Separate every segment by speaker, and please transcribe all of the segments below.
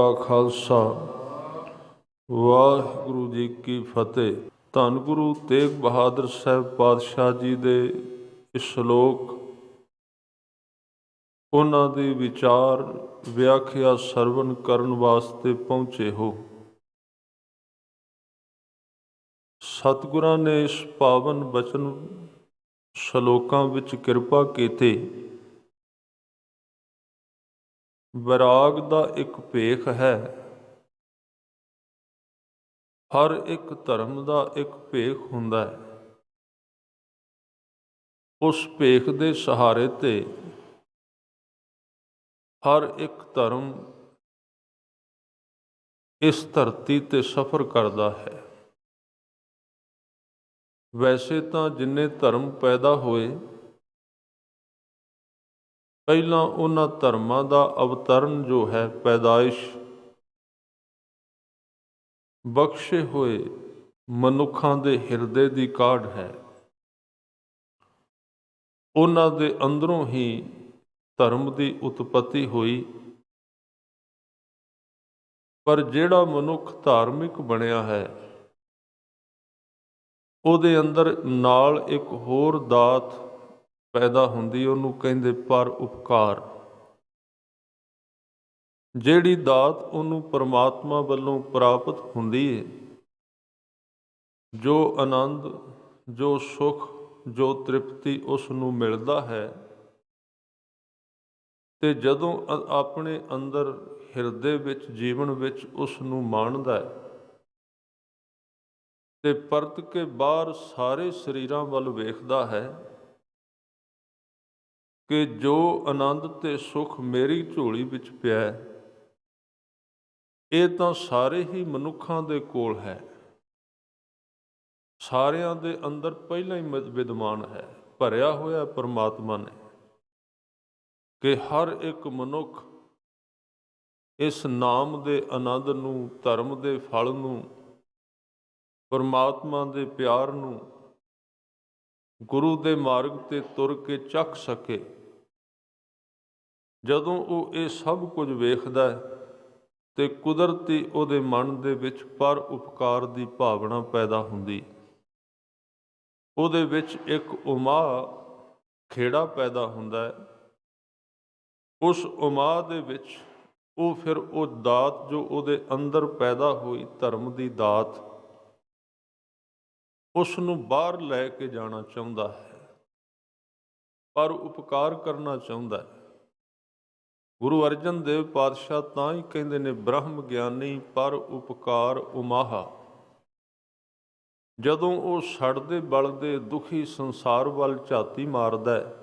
Speaker 1: ਕਾ ਖਾਲਸਾ। ਵਾਹਿਗੁਰੂ ਜੀ ਕੀ ਫਤਿਹ। ਧੰਨ ਗੁਰੂ ਤੇਗ ਬਹਾਦਰ ਸਾਹਿਬ ਪਾਤਸ਼ਾਹ ਜੀ ਦੇ ਸ਼ਲੋਕ। ਉਹਨਾਂ ਦੇ ਵਿਚਾਰ ਵਿਆਖਿਆ ਸਰਵਣ ਕਰਨ ਵਾਸਤੇ ਪਹੁੰਚੇ ਹੋ। ਸਤਿਗੁਰਾਂ ਨੇ ਇਸ ਪਾਵਨ ਬਚਨ ਸ਼ਲੋਕਾਂ ਵਿੱਚ ਕਿਰਪਾ ਕੀਤੀ। ਵਿਰਾਗ ਦਾ ਇੱਕ ਭੇਖ ਹੈ। ਹਰ ਇੱਕ ਧਰਮ ਦਾ ਇੱਕ ਭੇਖ ਹੁੰਦਾ ਹੈ। ਉਸ ਭੇਖ ਦੇ ਸਹਾਰੇ ਤੇ ਹਰ ਇੱਕ ਧਰਮ ਇਸ ਧਰਤੀ ਤੇ ਸਫ਼ਰ ਕਰਦਾ ਹੈ। ਵੈਸੇ ਤਾਂ ਜਿੰਨੇ ਧਰਮ ਪੈਦਾ ਹੋਏ ਪਹਿਲਾਂ ਉਹਨਾਂ ਧਰਮਾਂ ਦਾ ਅਵਤਰਨ ਜੋ ਹੈ ਪੈਦਾਇਸ਼। ਬਖਸ਼ੇ ਹੋਏ ਮਨੁੱਖਾਂ ਦੇ ਹਿਰਦੇ ਦੀ ਕਾਢ ਹੈ। ਉਹਨਾਂ ਦੇ ਅੰਦਰੋਂ ਹੀ ਧਰਮ ਦੀ ਉਤਪਤੀ ਹੋਈ। ਪਰ ਜਿਹੜਾ ਮਨੁੱਖ ਧਾਰਮਿਕ ਬਣਿਆ ਹੈ, ਉਹਦੇ ਅੰਦਰ ਨਾਲ ਇੱਕ ਹੋਰ ਦਾਤ ਪੈਦਾ ਹੁੰਦੀ, ਉਹਨੂੰ ਕਹਿੰਦੇ ਪਰ ਉਪਕਾਰ। ਜਿਹੜੀ ਦਾਤ ਉਹਨੂੰ ਪਰਮਾਤਮਾ ਵੱਲੋਂ ਪ੍ਰਾਪਤ ਹੁੰਦੀ ਹੈ ਜੋ ਆਨੰਦ, ਜੋ ਸੁਖ, ਜੋ ਤ੍ਰਿਪਤੀ ਉਸ ਨੂੰ ਮਿਲਦਾ ਹੈ, ਤੇ ਜਦੋਂ ਅ- ਆਪਣੇ ਅੰਦਰ ਹਿਰਦੇ ਵਿੱਚ, ਜੀਵਨ ਵਿੱਚ ਉਸ ਨੂੰ ਮਾਣਦਾ ਹੈ, ਤੇ ਪਰਤ ਕੇ ਬਾਹਰ ਸਾਰੇ ਸਰੀਰਾਂ ਵੱਲ ਵੇਖਦਾ ਹੈ ਕਿ ਜੋ ਆਨੰਦ ਤੇ ਸੁਖ ਮੇਰੀ ਝੋਲੀ ਵਿੱਚ ਪਿਆ ਹੈ, ਇਹ ਤਾਂ ਸਾਰੇ ਹੀ ਮਨੁੱਖਾਂ ਦੇ ਕੋਲ ਹੈ। ਸਾਰਿਆਂ ਦੇ ਅੰਦਰ ਪਹਿਲਾਂ ਹੀ ਮਦ- ਵਿਦਮਾਨ ਹੈ, ਭਰਿਆ ਹੋਇਆ ਪਰਮਾਤਮਾ ਨੇ, ਕਿ ਹਰ ਇੱਕ ਮਨੁੱਖ ਇਸ ਨਾਮ ਦੇ ਆਨੰਦ ਨੂੰ, ਧਰਮ ਦੇ ਫਲ ਨੂੰ, ਪਰਮਾਤਮਾ ਦੇ ਪਿਆਰ ਨੂੰ ਗੁਰੂ ਦੇ ਮਾਰਗ ਤੇ ਤੁਰ ਕੇ ਚੱਖ ਸਕੇ। ਜਦੋਂ ਉਹ ਇਹ ਸਭ ਕੁਝ ਵੇਖਦਾ ਹੈ ਤੇ ਕੁਦਰਤੀ ਉਹਦੇ ਮਨ ਦੇ ਵਿੱਚ ਪਰ ਉਪਕਾਰ ਦੀ ਭਾਵਨਾ ਪੈਦਾ ਹੁੰਦੀ। ਉਹਦੇ ਵਿੱਚ ਇੱਕ ਉਮਾ ਖੇੜਾ ਪੈਦਾ ਹੁੰਦਾ ਹੈ। ਉਸ ਉਮਾ ਦੇ ਵਿੱਚ ਉਹ ਫਿਰ ਉਹ ਦਾਤ ਜੋ ਉਹਦੇ ਅੰਦਰ ਪੈਦਾ ਹੋਈ ਧਰਮ ਦੀ ਦਾਤ ਉਸ ਨੂੰ ਬਾਹਰ ਲੈ ਕੇ ਜਾਣਾ ਚਾਹੁੰਦਾ ਹੈ। ਪਰ ਉਪਕਾਰ ਕਰਨਾ ਚਾਹੁੰਦਾ ਹੈ। ਗੁਰੂ ਅਰਜਨ ਦੇਵ ਪਾਤਸ਼ਾਹ ਤਾਂ ਹੀ ਕਹਿੰਦੇ ਨੇ, ਬ੍ਰਹਮ ਗਿਆਨੀ ਪਰ ਉਪਕਾਰ ਉਮਾਹਾ। ਜਦੋਂ ਉਹ ਸੜਦੇ ਬਲਦੇ ਦੁਖੀ ਸੰਸਾਰ ਵੱਲ ਝਾਤੀ ਮਾਰਦਾ ਹੈ,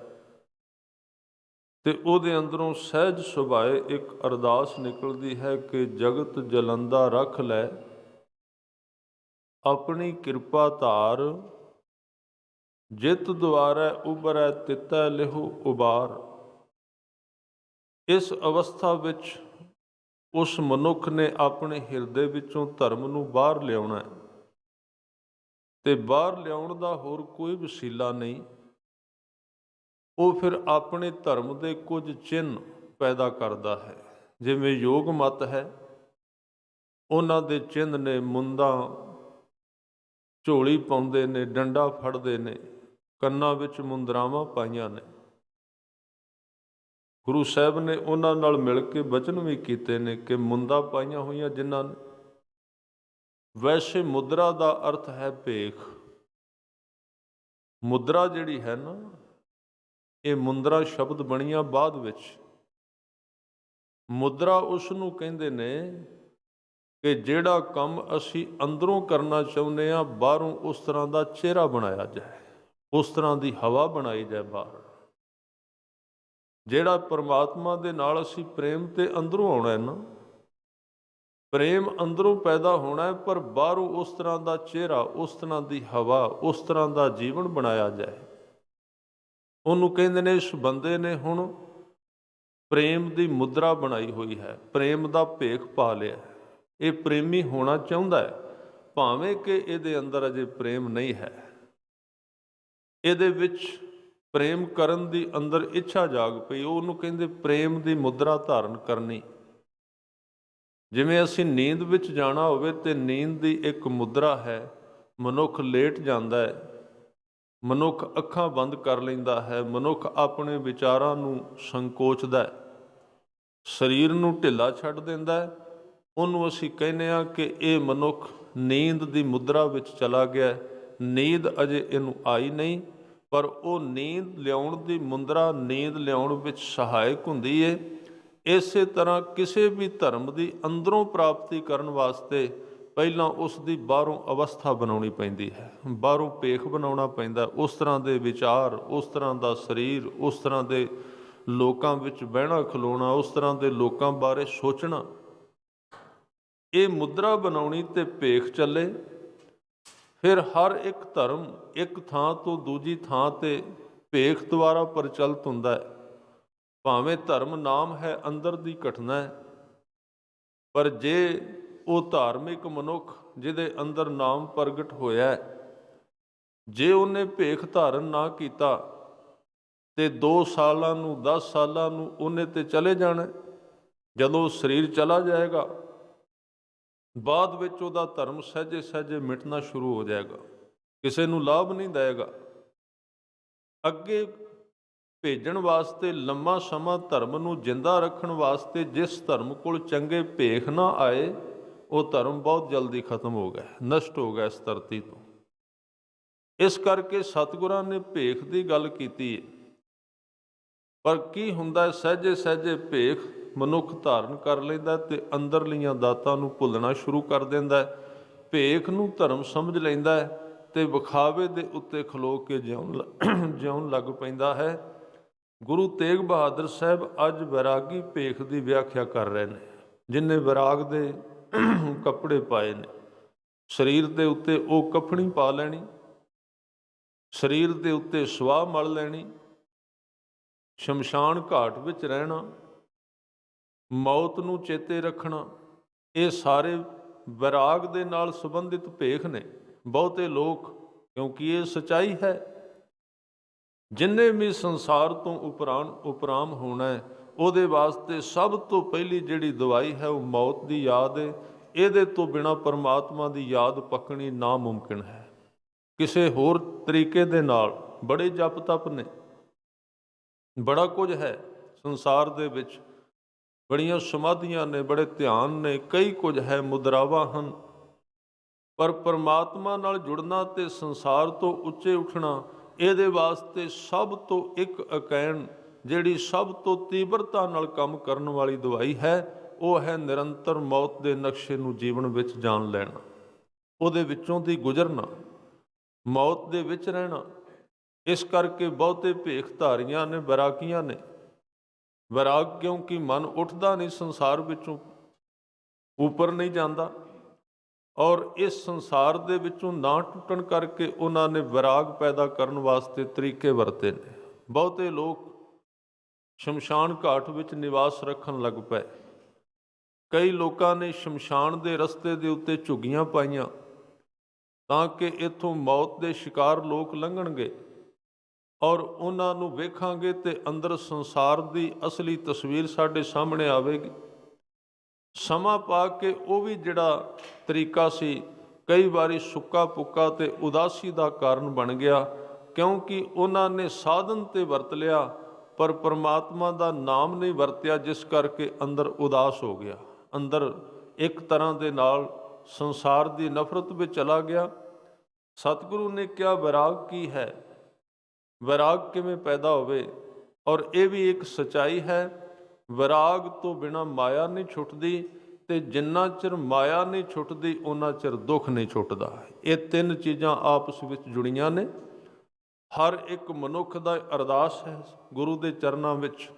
Speaker 1: ਤੇ ਉਹਦੇ ਅੰਦਰੋਂ ਸਹਿਜ ਸੁਭਾਏ ਇੱਕ ਅਰਦਾਸ ਨਿਕਲਦੀ ਹੈ ਕਿ ਜਗਤ ਜਲੰਦਾ ਰੱਖ ਲੈ, ਆਪਣੀ ਕਿਰਪਾ ਧਾਰ, ਜਿਤ ਦੁਆਰੈ ਉਬਰੈ ਤਿੱਤੈ ਲਿਹੂ ਉਬਾਰ। ਇਸ ਅਵਸਥਾ ਵਿੱਚ ਉਸ ਮਨੁੱਖ ਨੇ ਆਪਣੇ ਹਿਰਦੇ ਵਿੱਚੋਂ ਧਰਮ ਨੂੰ ਬਾਹਰ ਲਿਆਉਣਾ ਹੈ। ਤੇ ਬਾਹਰ ਲਿਆਉਣ ਦਾ ਹੋਰ ਕੋਈ ਵਸੀਲਾ ਨਹੀਂ। ਉਹ ਫਿਰ ਆਪਣੇ ਧਰਮ ਦੇ ਕੁਝ ਚਿੰਨ ਪੈਦਾ ਕਰਦਾ ਹੈ। ਜਿਵੇਂ ਯੋਗ ਮਤ ਹੈ, ਉਹਨਾਂ ਦੇ ਚਿੰਨ ਨੇ ਮੁੰਦਾਂ, ਝੋਲੀ ਪਾਉਂਦੇ ਨੇ, ਡੰਡਾ ਫੜਦੇ ਨੇ, ਕੰਨਾਂ ਵਿੱਚ ਮੁੰਦਰਾਵਾਂ ਪਾਈਆਂ ਨੇ। ਗੁਰੂ ਸਾਹਿਬ ਨੇ ਉਹਨਾਂ ਨਾਲ ਮਿਲ ਕੇ ਬਚਨ ਵੀ ਕੀਤੇ ਨੇ ਕਿ ਮੁੰਦਾ ਪਾਈਆਂ ਹੋਈਆਂ ਜਿਨ੍ਹਾਂ ਨੇ। ਵੈਸੇ ਮੁਦਰਾ ਦਾ ਅਰਥ ਹੈ ਭੇਖ। ਮੁਦਰਾ ਜਿਹੜੀ ਹੈ ਨਾ, ਇਹ ਮੁੰਦਰਾ ਸ਼ਬਦ ਬਣੀਆਂ ਬਾਅਦ ਵਿੱਚ। ਮੁਦਰਾ ਉਸ ਨੂੰ ਕਹਿੰਦੇ ਨੇ ਕਿ ਜਿਹੜਾ ਕੰਮ ਅਸੀਂ ਅੰਦਰੋਂ ਕਰਨਾ ਚਾਹੁੰਦੇ ਆ ਬਾਹਰੋਂ ਉਸ ਤਰ੍ਹਾਂ ਦਾ ਚਿਹਰਾ ਬਣਾਇਆ ਜਾਏ, ਉਸ ਤਰ੍ਹਾਂ ਦੀ ਹਵਾ ਬਣਾਈ ਜਾਏ ਬਾਹਰ। ਜਿਹੜਾ ਪਰਮਾਤਮਾ ਦੇ ਨਾਲ ਅਸੀਂ ਪ੍ਰੇਮ ਤੇ ਅੰਦਰੋਂ ਆਉਣਾ ਹੈ ਨਾ, ਪ੍ਰੇਮ ਅੰਦਰੋਂ ਪੈਦਾ ਹੋਣਾ ਹੈ, ਪਰ ਬਾਹਰੋਂ ਉਸ ਤਰ੍ਹਾਂ ਦਾ ਚਿਹਰਾ, ਉਸ ਤਰ੍ਹਾਂ ਦੀ ਹਵਾ, ਉਸ ਤਰ੍ਹਾਂ ਦਾ ਜੀਵਨ ਬਣਾਇਆ ਜਾਏ। ਉਹਨੂੰ ਕਹਿੰਦੇ ਨੇ, ਇਸ ਬੰਦੇ ਨੇ ਹੁਣ ਪ੍ਰੇਮ ਦੀ ਮੁਦਰਾ ਬਣਾਈ ਹੋਈ ਹੈ, ਪ੍ਰੇਮ ਦਾ ਭੇਖ ਪਾ ਲਿਆ ਇਹ ਪ੍ਰੇਮੀ ਹੋਣਾ ਚਾਹੁੰਦਾ ਹੈ, ਭਾਵੇਂ ਕਿ ਇਹਦੇ ਅੰਦਰ ਅਜੇ ਪ੍ਰੇਮ ਨਹੀਂ ਹੈ। ਇਹਦੇ ਵਿੱਚ ਪ੍ਰੇਮ ਕਰਨ ਦੀ ਅੰਦਰ ਇੱਛਾ ਜਾਗ ਪਈ ਉਹਨੂੰ ਕਹਿੰਦੇ ਪ੍ਰੇਮ ਦੀ ਮੁਦਰਾ ਧਾਰਨ ਕਰਨੀ। ਜਿਵੇਂ ਅਸੀਂ ਨੀਂਦ ਵਿੱਚ ਜਾਣਾ ਹੋਵੇ ਤੇ ਨੀਂਦ ਦੀ ਇੱਕ ਮੁਦਰਾ ਹੈ, ਮਨੁੱਖ ਲੇਟ ਜਾਂਦਾ ਹੈ, ਮਨੁੱਖ ਅੱਖਾਂ ਬੰਦ ਕਰ ਲੈਂਦਾ ਹੈ, ਮਨੁੱਖ ਆਪਣੇ ਵਿਚਾਰਾਂ ਨੂੰ ਸੰਕੋਚਦਾ ਹੈ, ਸਰੀਰ ਨੂੰ ਢਿੱਲਾ ਛੱਡ ਦਿੰਦਾ ਹੈ, ਉਹਨੂੰ ਅਸੀਂ ਕਹਿੰਦੇ ਆ ਕਿ ਇਹ ਮਨੁੱਖ ਨੀਂਦ ਦੀ ਮੁਦਰਾ ਵਿੱਚ ਚਲਾ ਗਿਆ ਨੀਂਦ ਅਜੇ ਇਹਨੂੰ ਆਈ ਨਹੀਂ ਪਰ ਉਹ ਨੀਂਦ ਲਿਆਉਣ ਦੀ ਮੁੰਦਰਾ ਨੀਂਦ ਲਿਆਉਣ ਵਿੱਚ ਸਹਾਇਕ ਹੁੰਦੀ ਏ। ਇਸੇ ਤਰ੍ਹਾਂ ਕਿਸੇ ਵੀ ਧਰਮ ਦੀ ਅੰਦਰੋਂ ਪ੍ਰਾਪਤੀ ਕਰਨ ਵਾਸਤੇ ਪਹਿਲਾਂ ਉਸ ਦੀ ਬਾਹਰੋਂ ਅਵਸਥਾ ਬਣਾਉਣੀ ਪੈਂਦੀ ਹੈ। ਬਾਹਰੋਂ ਪੇਖ ਬਣਾਉਣਾ ਪੈਂਦਾ, ਉਸ ਤਰ੍ਹਾਂ ਦੇ ਵਿਚਾਰ, ਉਸ ਤਰ੍ਹਾਂ ਦਾ ਸਰੀਰ, ਉਸ ਤਰ੍ਹਾਂ ਦੇ ਲੋਕਾਂ ਵਿੱਚ ਬਹਿਣਾ, ਖਲੋਣਾ, ਉਸ ਤਰ੍ਹਾਂ ਦੇ ਲੋਕਾਂ ਬਾਰੇ ਸੋਚਣਾ। ਇਹ ਮੁਦਰਾ ਬਣਾਉਣੀ ਤੇ ਭੇਖ ਚੱਲੇ ਫਿਰ ਹਰ ਇੱਕ ਧਰਮ ਇੱਕ ਥਾਂ ਤੋਂ ਦੂਜੀ ਥਾਂ ਤੇ ਭੇਖ ਦੁਆਰਾ ਪ੍ਰਚਲਿਤ ਹੁੰਦਾ ਹੈ। ਭਾਵੇਂ ਧਰਮ ਨਾਮ ਹੈ ਅੰਦਰ ਦੀ ਘਟਨਾ ਹੈ ਪਰ ਜੇ ਉਹ ਧਾਰਮਿਕ ਮਨੁੱਖ ਜਿਹਦੇ ਅੰਦਰ ਨਾਮ ਪ੍ਰਗਟ ਹੋਇਆ ਹੈ, ਜੇ ਉਹਨੇ ਭੇਖ ਧਾਰਨ ਨਾ ਕੀਤਾ ਤੇ 2 ਸਾਲਾਂ ਨੂੰ 10 ਸਾਲਾਂ ਨੂੰ ਉਹਨੇ ਤੇ ਚਲੇ ਜਾਣਾ ਜਦੋਂ ਉਹ ਸਰੀਰ ਚਲਾ ਜਾਏਗਾ ਬਾਅਦ ਵਿੱਚ ਉਹਦਾ ਧਰਮ ਸਹਜੇ ਸਹਜੇ ਮਿਟਣਾ ਸ਼ੁਰੂ ਹੋ ਜਾਏਗਾ। ਕਿਸੇ ਨੂੰ ਲਾਭ ਨਹੀਂ ਦੇਗਾ ਅੱਗੇ ਭੇਜਣ ਵਾਸਤੇ ਲੰਮਾ ਸਮਾਂ ਧਰਮ ਨੂੰ ਜਿੰਦਾ ਰੱਖਣ ਵਾਸਤੇ ਜਿਸ ਧਰਮ ਕੋਲ ਚੰਗੇ ਭੇਖ ਨਾ ਆਏ, ਉਹ ਧਰਮ ਬਹੁਤ ਜਲਦੀ ਖਤਮ ਹੋ ਗਿਆ, ਨਸ਼ਟ ਹੋ ਗਿਆ ਇਸ ਧਰਤੀ ਤੋਂ। ਇਸ ਕਰਕੇ ਸਤਿਗੁਰਾਂ ਨੇ ਭੇਖ ਦੀ ਗੱਲ ਕੀਤੀ। ਹੈ ਪਰ ਕੀ ਹੁੰਦਾ ਹੈ? ਸਹਜੇ ਸਹਜੇ ਭੇਖ ਮਨੁੱਖ ਧਾਰਨ ਕਰ ਲੈਂਦਾ ਤੇ ਅੰਦਰਲੀਆਂ ਦਾਤਾਂ ਨੂੰ ਭੁੱਲਣਾ ਸ਼ੁਰੂ ਕਰ ਦਿੰਦਾ ਭੇਖ ਨੂੰ ਧਰਮ ਸਮਝ ਲੈਂਦਾ ਹੈ ਤੇ ਵਿਖਾਵੇ ਦੇ ਉੱਤੇ ਖਲੋ ਕੇ ਜਿਉਣ ਲ- ਜਿਉਣ ਲੱਗ ਪੈਂਦਾ ਹੈ। ਗੁਰੂ ਤੇਗ ਬਹਾਦਰ ਸਾਹਿਬ ਅੱਜ ਵਿਰਾਗੀ ਭੇਖ ਦੀ ਵਿਆਖਿਆ ਕਰ ਰਹੇ ਨੇ ਜਿਨਨੇ ਵਿਰਾਗ ਦੇ ਕੱਪੜੇ ਪਾਏ ਨੇ। ਸਰੀਰ ਦੇ ਉੱਤੇ ਉਹ ਕਫਣੀ ਪਾ ਲੈਣੀ, ਸਰੀਰ ਦੇ ਉੱਤੇ ਸਵਾਹ ਮਲ ਲੈਣੀ, ਸ਼ਮਸ਼ਾਨ ਘਾਟ ਵਿੱਚ ਰਹਿਣਾ ਮੌਤ ਨੂੰ ਚੇਤੇ ਰੱਖਣਾ, ਇਹ ਸਾਰੇ ਵਿਰਾਗ ਦੇ ਨਾਲ ਸੰਬੰਧਿਤ ਭੇਖ ਨੇ। ਬਹੁਤੇ ਲੋਕ, ਕਿਉਂਕਿ ਇਹ ਸਚਾਈ ਹੈ, ਜਿੰਨੇ ਵੀ ਸੰਸਾਰ ਤੋਂ ਉਪਰਾਮ ਉਪਰਾਮ ਹੋਣਾ ਹੈ, ਉਹਦੇ ਵਾਸਤੇ ਸਭ ਤੋਂ ਪਹਿਲੀ ਜਿਹੜੀ ਦਵਾਈ ਹੈ, ਉਹ ਮੌਤ ਦੀ ਯਾਦ ਹੈ ਇਹਦੇ ਤੋਂ ਬਿਨਾ ਪਰਮਾਤਮਾ ਦੀ ਯਾਦ ਪੱਕਣੀ ਨਾਮੁਮਕਿਨ ਹੈ। ਕਿਸੇ ਹੋਰ ਤਰੀਕੇ ਦੇ ਨਾਲ, ਬੜੇ ਜਪ ਤਪ ਨੇ। ਬੜਾ ਕੁਝ ਹੈ ਸੰਸਾਰ ਦੇ ਵਿੱਚ। ਬੜੀਆਂ ਸਮਾਧੀਆਂ ਨੇ, ਬੜੇ ਧਿਆਨ ਨੇ, ਕਈ ਕੁਝ ਹੈ, ਮੁਦਰਾਵਾਂ ਹਨ। ਪਰ ਪਰਮਾਤਮਾ ਨਾਲ ਜੁੜਨਾ ਤੇ ਸੰਸਾਰ ਤੋਂ ਉੱਚੇ ਉੱਠਣਾ, ਇਹਦੇ ਵਾਸਤੇ ਸਭ ਤੋਂ ਇੱਕ ਅਕੈਣ ਜਿਹੜੀ ਸਭ ਤੋਂ ਤੀਬਰਤਾ ਨਾਲ ਕੰਮ ਕਰਨ ਵਾਲੀ ਦਵਾਈ ਹੈ, ਉਹ ਹੈ ਨਿਰੰਤਰ ਮੌਤ ਦੇ ਨਕਸ਼ੇ ਨੂੰ ਜੀਵਨ ਵਿੱਚ ਜਾਣ ਲੈਣਾ। ਉਹਦੇ ਵਿੱਚੋਂ ਦੀ ਗੁਜ਼ਰਨਾ, ਮੌਤ ਦੇ ਵਿੱਚ ਰਹਿਣਾ, ਇਸ ਕਰਕੇ ਬਹੁਤੇ ਭੇਖਧਾਰੀਆਂ ਨੇ, ਬਰਾਕੀਆਂ ਨੇ ਵਿਰਾਗ ਕਿਉਂਕਿ ਮਨ ਉੱਠਦਾ ਨਹੀਂ, ਸੰਸਾਰ ਵਿੱਚੋਂ ਉੱਪਰ ਨਹੀਂ ਜਾਂਦਾ। ਔਰ ਇਸ ਸੰਸਾਰ ਦੇ ਵਿੱਚੋਂ ਨਾ ਟੁੱਟਣ ਕਰਕੇ ਉਹਨਾਂ ਨੇ ਵਿਰਾਗ ਪੈਦਾ ਕਰਨ ਵਾਸਤੇ ਤਰੀਕੇ ਵਰਤੇ ਨੇ। ਬਹੁਤੇ ਲੋਕ ਸ਼ਮਸ਼ਾਨ ਘਾਟ ਵਿੱਚ ਨਿਵਾਸ ਰੱਖਣ ਲੱਗ ਪਏ। ਕਈ ਲੋਕਾਂ ਨੇ ਸ਼ਮਸ਼ਾਨ ਦੇ ਰਸਤੇ ਦੇ ਉੱਤੇ ਝੁੱਗੀਆਂ ਪਾਈਆਂ ਤਾਂ ਕਿ ਇੱਥੋਂ ਮੌਤ ਦੇ ਸ਼ਿਕਾਰ ਲੋਕ ਲੰਘਣਗੇ। ਔਰ ਉਹਨਾਂ ਨੂੰ ਵੇਖਾਂਗੇ ਤੇ ਅੰਦਰ ਸੰਸਾਰ ਦੀ ਅਸਲੀ ਤਸਵੀਰ ਸਾਡੇ ਸਾਹਮਣੇ ਆਵੇਗੀ। ਸਮਾਂ ਪਾ ਕੇ ਉਹ ਵੀ ਜਿਹੜਾ ਤਰੀਕਾ ਸੀ, ਕਈ ਵਾਰੀ ਸੁੱਕਾ ਪੁੱਕਾ ਤੇ ਉਦਾਸੀ ਦਾ ਕਾਰਨ ਬਣ ਗਿਆ, ਕਿਉਂਕਿ ਉਹਨਾਂ ਨੇ ਸਾਧਨ ਤੇ ਵਰਤ ਲਿਆ, ਪਰ ਪਰਮਾਤਮਾ ਦਾ ਨਾਮ ਨਹੀਂ ਵਰਤਿਆ, ਜਿਸ ਕਰਕੇ ਅੰਦਰ ਉਦਾਸ ਹੋ ਗਿਆ। ਅੰਦਰ ਇੱਕ ਤਰ੍ਹਾਂ ਦੇ ਨਾਲ ਸੰਸਾਰ ਦੀ ਨਫ਼ਰਤ ਵਿੱਚ ਚਲਾ ਗਿਆ। ਸਤਿਗੁਰੂ ਨੇ ਕਿਹਾ, ਵਿਰਾਗ ਕੀ ਹੈ? ਵਿਰਾਗ ਕਿਵੇਂ ਪੈਦਾ ਹੋਵੇ? ਔਰ ਇਹ ਵੀ ਇੱਕ ਸਚਾਈ ਹੈ, ਵਿਰਾਗ ਤੋਂ ਬਿਨਾ ਮਾਇਆ ਨਹੀਂ ਛੁੱਟਦੀ ਤੇ ਜਿੰਨਾ ਚਿਰ ਮਾਇਆ ਨਹੀਂ ਛੁੱਟਦੀ ਉਹਨਾਂ ਚਿਰ ਦੁੱਖ ਨਹੀਂ ਛੁੱਟਦਾ। ਇਹ ਤਿੰਨ ਚੀਜ਼ਾਂ ਆਪਸ ਵਿੱਚ ਜੁੜੀਆਂ ਨੇ। ਹਰ ਇੱਕ ਮਨੁੱਖ ਦਾ ਅਰਦਾਸ ਹੈ, ਗੁਰੂ ਦੇ ਚਰਨਾਂ ਵਿੱਚ।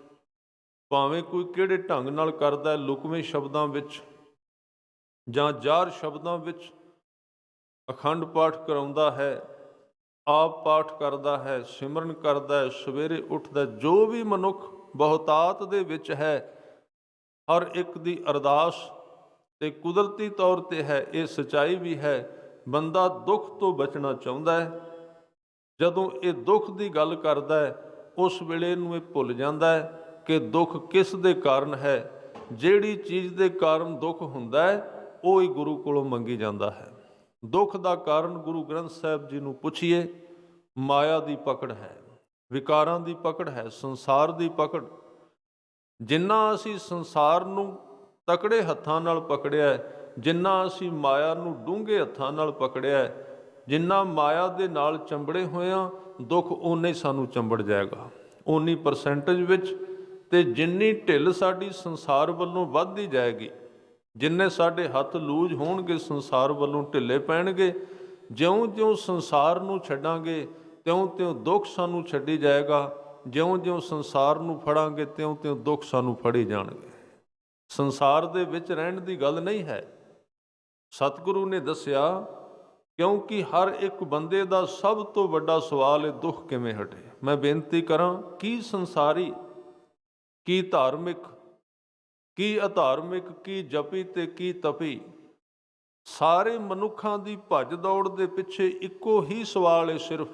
Speaker 1: ਭਾਵੇਂ ਕੋਈ ਕਿਹੜੇ ਢੰਗ ਨਾਲ ਕਰਦਾ ਹੈ ਲੁਕਵੇਂ ਸ਼ਬਦਾਂ ਵਿੱਚ ਜਾਂ ਜਾਰ ਸ਼ਬਦਾਂ ਵਿੱਚ ਅਖੰਡ ਪਾਠ ਕਰਾਉਂਦਾ ਹੈ ਆਪ ਪਾਠ ਕਰਦਾ ਹੈ, ਸਿਮਰਨ ਕਰਦਾ ਹੈ, ਸਵੇਰੇ ਉੱਠਦਾ ਜੋ ਵੀ ਮਨੁੱਖ ਬਹੁਤਾਤ ਦੇ ਵਿੱਚ ਹੈ, ਹਰ ਇੱਕ ਦੀ ਅਰਦਾਸ ਤੇ ਕੁਦਰਤੀ ਤੌਰ ਤੇ ਹੈ, ਇਹ ਸਚਾਈ ਵੀ ਹੈ, ਬੰਦਾ ਦੁੱਖ ਤੋਂ ਬਚਣਾ ਚਾਹੁੰਦਾ ਹੈ। ਜਦੋਂ ਇਹ ਦੁੱਖ ਦੀ ਗੱਲ ਕਰਦਾ ਹੈ, ਉਸ ਵੇਲੇ ਨੂੰ ਇਹ ਭੁੱਲ ਜਾਂਦਾ ਹੈ ਕਿ ਦੁੱਖ ਕਿਸ ਦੇ ਕਾਰਨ ਹੈ, ਜਿਹੜੀ ਚੀਜ਼ ਦੇ ਕਾਰਨ ਦੁੱਖ ਹੁੰਦਾ ਹੈ, ਉਹ ਹੀ ਗੁਰੂ ਕੋਲੋਂ ਮੰਗੀ ਜਾਂਦਾ ਹੈ। ਦੁੱਖ ਦਾ ਕਾਰਨ ਗੁਰੂ ਗ੍ਰੰਥ ਸਾਹਿਬ ਜੀ ਨੂੰ ਪੁੱਛੀਏ, ਮਾਇਆ ਦੀ ਪਕੜ ਹੈ, ਵਿਕਾਰਾਂ ਦੀ ਪਕੜ ਹੈ, ਸੰਸਾਰ ਦੀ ਪਕੜ। ਜਿੰਨਾ ਅਸੀਂ ਸੰਸਾਰ ਨੂੰ ਤਕੜੇ ਹੱਥਾਂ ਨਾਲ ਪਕੜਿਆ ਜਿੰਨਾ ਅਸੀਂ ਮਾਇਆ ਨੂੰ ਡੂੰਘੇ ਹੱਥਾਂ ਨਾਲ ਪਕੜਿਆ ਜਿੰਨਾ ਮਾਇਆ ਦੇ ਨਾਲ ਚੰਬੜੇ ਹੋਏ ਆ ਦੁੱਖ ਓਨੇ ਸਾਨੂੰ ਚੰਬੜ ਜਾਏਗਾ। ਉਨੀ ਪਰਸੈਂਟੇਜ ਵਿੱਚ ਤੇ ਜਿੰਨੀ ਢਿੱਲ ਸਾਡੀ ਸੰਸਾਰ ਵੱਲੋਂ ਵੱਧਦੀ ਜਾਏਗੀ ਜਿੰਨੇ ਸਾਡੇ ਹੱਥ ਲੂਜ ਹੋਣਗੇ, ਸੰਸਾਰ ਵੱਲੋਂ ਢਿੱਲੇ ਪੈਣਗੇ। ਜਿਉਂ-ਜਿਉਂ ਸੰਸਾਰ ਨੂੰ ਛੱਡਾਂਗੇ, ਤਿਉਂ-ਤਿਉਂ ਦੁੱਖ ਸਾਨੂੰ ਛੱਡੀ ਜਾਏਗਾ। ਜਿਉਂ-ਜਿਉਂ ਸੰਸਾਰ ਨੂੰ ਫੜਾਂਗੇ, ਤਿਉਂ-ਤਿਉਂ ਦੁੱਖ ਸਾਨੂੰ ਫੜੀ ਜਾਣਗੇ। ਸੰਸਾਰ ਦੇ ਵਿੱਚ ਰਹਿਣ ਦੀ ਗੱਲ ਨਹੀਂ ਹੈ। ਸਤਿਗੁਰੂ ਨੇ ਦੱਸਿਆ, ਕਿਉਂਕਿ ਹਰ ਇੱਕ ਬੰਦੇ ਦਾ ਸਭ ਤੋਂ ਵੱਡਾ ਸਵਾਲ ਹੈ, ਦੁੱਖ ਕਿਵੇਂ ਹਟੇ? ਮੈਂ ਬੇਨਤੀ ਕਰਾਂ, ਕੀ ਸੰਸਾਰੀ, ਕੀ ਧਾਰਮਿਕ ਕੀ ਅਧਾਰਮਿਕ, ਕੀ ਜਪੀ ਤੇ ਕੀ ਤਪੀ? ਸਾਰੇ ਮਨੁੱਖਾਂ ਦੀ ਭੱਜ ਦੌੜ ਦੇ ਪਿੱਛੇ ਇੱਕੋ ਹੀ ਸਵਾਲ ਹੈ ਸਿਰਫ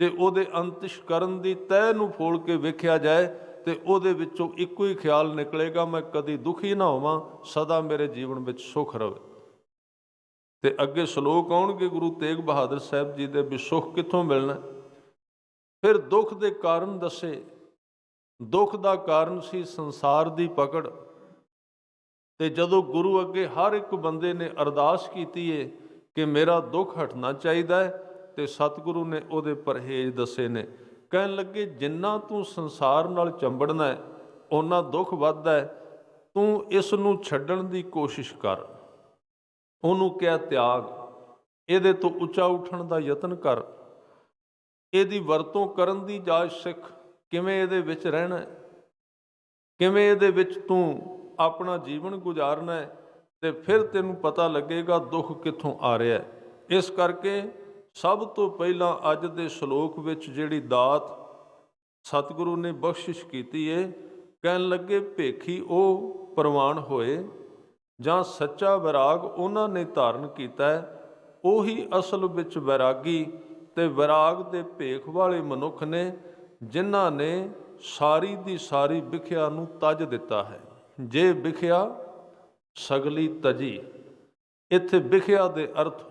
Speaker 1: ਤੇ ਉਹਦੇ ਅੰਤਿਸ਼ ਕਰਨ ਦੀ ਤੈਅ ਨੂੰ ਫੋਲ ਕੇ ਵੇਖਿਆ ਜਾਏ, ਤੇ ਉਹਦੇ ਵਿੱਚੋਂ ਇੱਕੋ ਹੀ ਖਿਆਲ ਨਿਕਲੇਗਾ, ਮੈਂ ਕਦੀ ਦੁਖੀ ਨਾ ਹੋਵਾਂ, ਸਦਾ ਮੇਰੇ ਜੀਵਨ ਵਿੱਚ ਸੁਖ ਰਹੇ ਤੇ ਅੱਗੇ ਸ਼ਲੋਕ ਆਉਣਗੇ ਗੁਰੂ ਤੇਗ ਬਹਾਦਰ ਸਾਹਿਬ ਜੀ ਦੇ ਵੀ ਸੁਖ ਕਿੱਥੋਂ ਮਿਲਣਾ? ਫਿਰ ਦੁੱਖ ਦੇ ਕਾਰਨ ਦੱਸੇ। ਦੁੱਖ ਦਾ ਕਾਰਨ ਸੀ ਸੰਸਾਰ ਦੀ ਪਕੜ। ਤੇ ਜਦੋਂ ਗੁਰੂ ਅੱਗੇ ਹਰ ਇੱਕ ਬੰਦੇ ਨੇ ਅਰਦਾਸ ਕੀਤੀ ਏ ਕਿ ਮੇਰਾ ਦੁੱਖ ਹਟਣਾ ਚਾਹੀਦਾ ਹੈ ਤੇ ਸਤਿਗੁਰੂ ਨੇ ਉਹਦੇ ਪਰਹੇਜ਼ ਦੱਸੇ ਨੇ। ਕਹਿਣ ਲੱਗੇ, ਜਿੰਨਾ ਤੂੰ ਸੰਸਾਰ ਨਾਲ ਚੰਬੜਨਾ ਹੈ ਉਹਨਾਂ ਦੁੱਖ ਵੱਧਦਾ ਹੈ ਤੂੰ ਇਸ ਨੂੰ ਛੱਡਣ ਦੀ ਕੋਸ਼ਿਸ਼ ਕਰ। ਉਹਨੂੰ ਕਿਹਾ ਤਿਆਗ। ਇਹਦੇ ਤੋਂ ਉੱਚਾ ਉੱਠਣ ਦਾ ਯਤਨ ਕਰ। ਇਹਦੀ ਵਰਤੋਂ ਕਰਨ ਦੀ ਜਾਚ ਸਿੱਖ। ਕਿਵੇਂ ਇਹਦੇ ਵਿੱਚ ਰਹਿਣਾ ਕਿਵੇਂ ਇਹਦੇ ਵਿੱਚ ਤੂੰ ਆਪਣਾ ਜੀਵਨ ਗੁਜ਼ਾਰਨਾ ਹੈ ਤੇ ਫਿਰ ਤੈਨੂੰ ਪਤਾ ਲੱਗੇਗਾ ਦੁੱਖ ਕਿੱਥੋਂ ਆ ਰਿਹਾ ਹੈ। ਇਸ ਕਰਕੇ ਸਭ ਤੋਂ ਪਹਿਲਾਂ ਅੱਜ ਦੇ ਸ਼ਲੋਕ ਵਿੱਚ ਜਿਹੜੀ ਦਾਤ ਸਤਿਗੁਰੂ ਨੇ ਬਖਸ਼ਿਸ਼ ਕੀਤੀ ਏ, ਕਹਿਣ ਲੱਗੇ, ਭੇਖੀ, ਉਹ ਪ੍ਰਵਾਨ ਹੋਏ ਜਾਂ ਸੱਚਾ ਵਿਰਾਗ ਉਹਨਾਂ ਨੇ ਧਾਰਨ ਕੀਤਾ ਹੈ। ਉਹੀ ਅਸਲ ਵਿੱਚ ਵਿਰਾਗੀ ਤੇ ਵਿਰਾਗ ਦੇ ਭੇਖ ਵਾਲੇ ਮਨੁੱਖ ਨੇ ਜਿਨ੍ਹਾਂ ਨੇ ਸਾਰੀ ਦੀ ਸਾਰੀ ਵਿਖਿਆ ਨੂੰ ਤਜ ਦਿੱਤਾ ਹੈ। ਜੇ ਵਿਖਿਆ ਸਗਲੀ ਤਜੀ, ਇੱਥੇ ਵਿਖਿਆ ਦੇ ਅਰਥ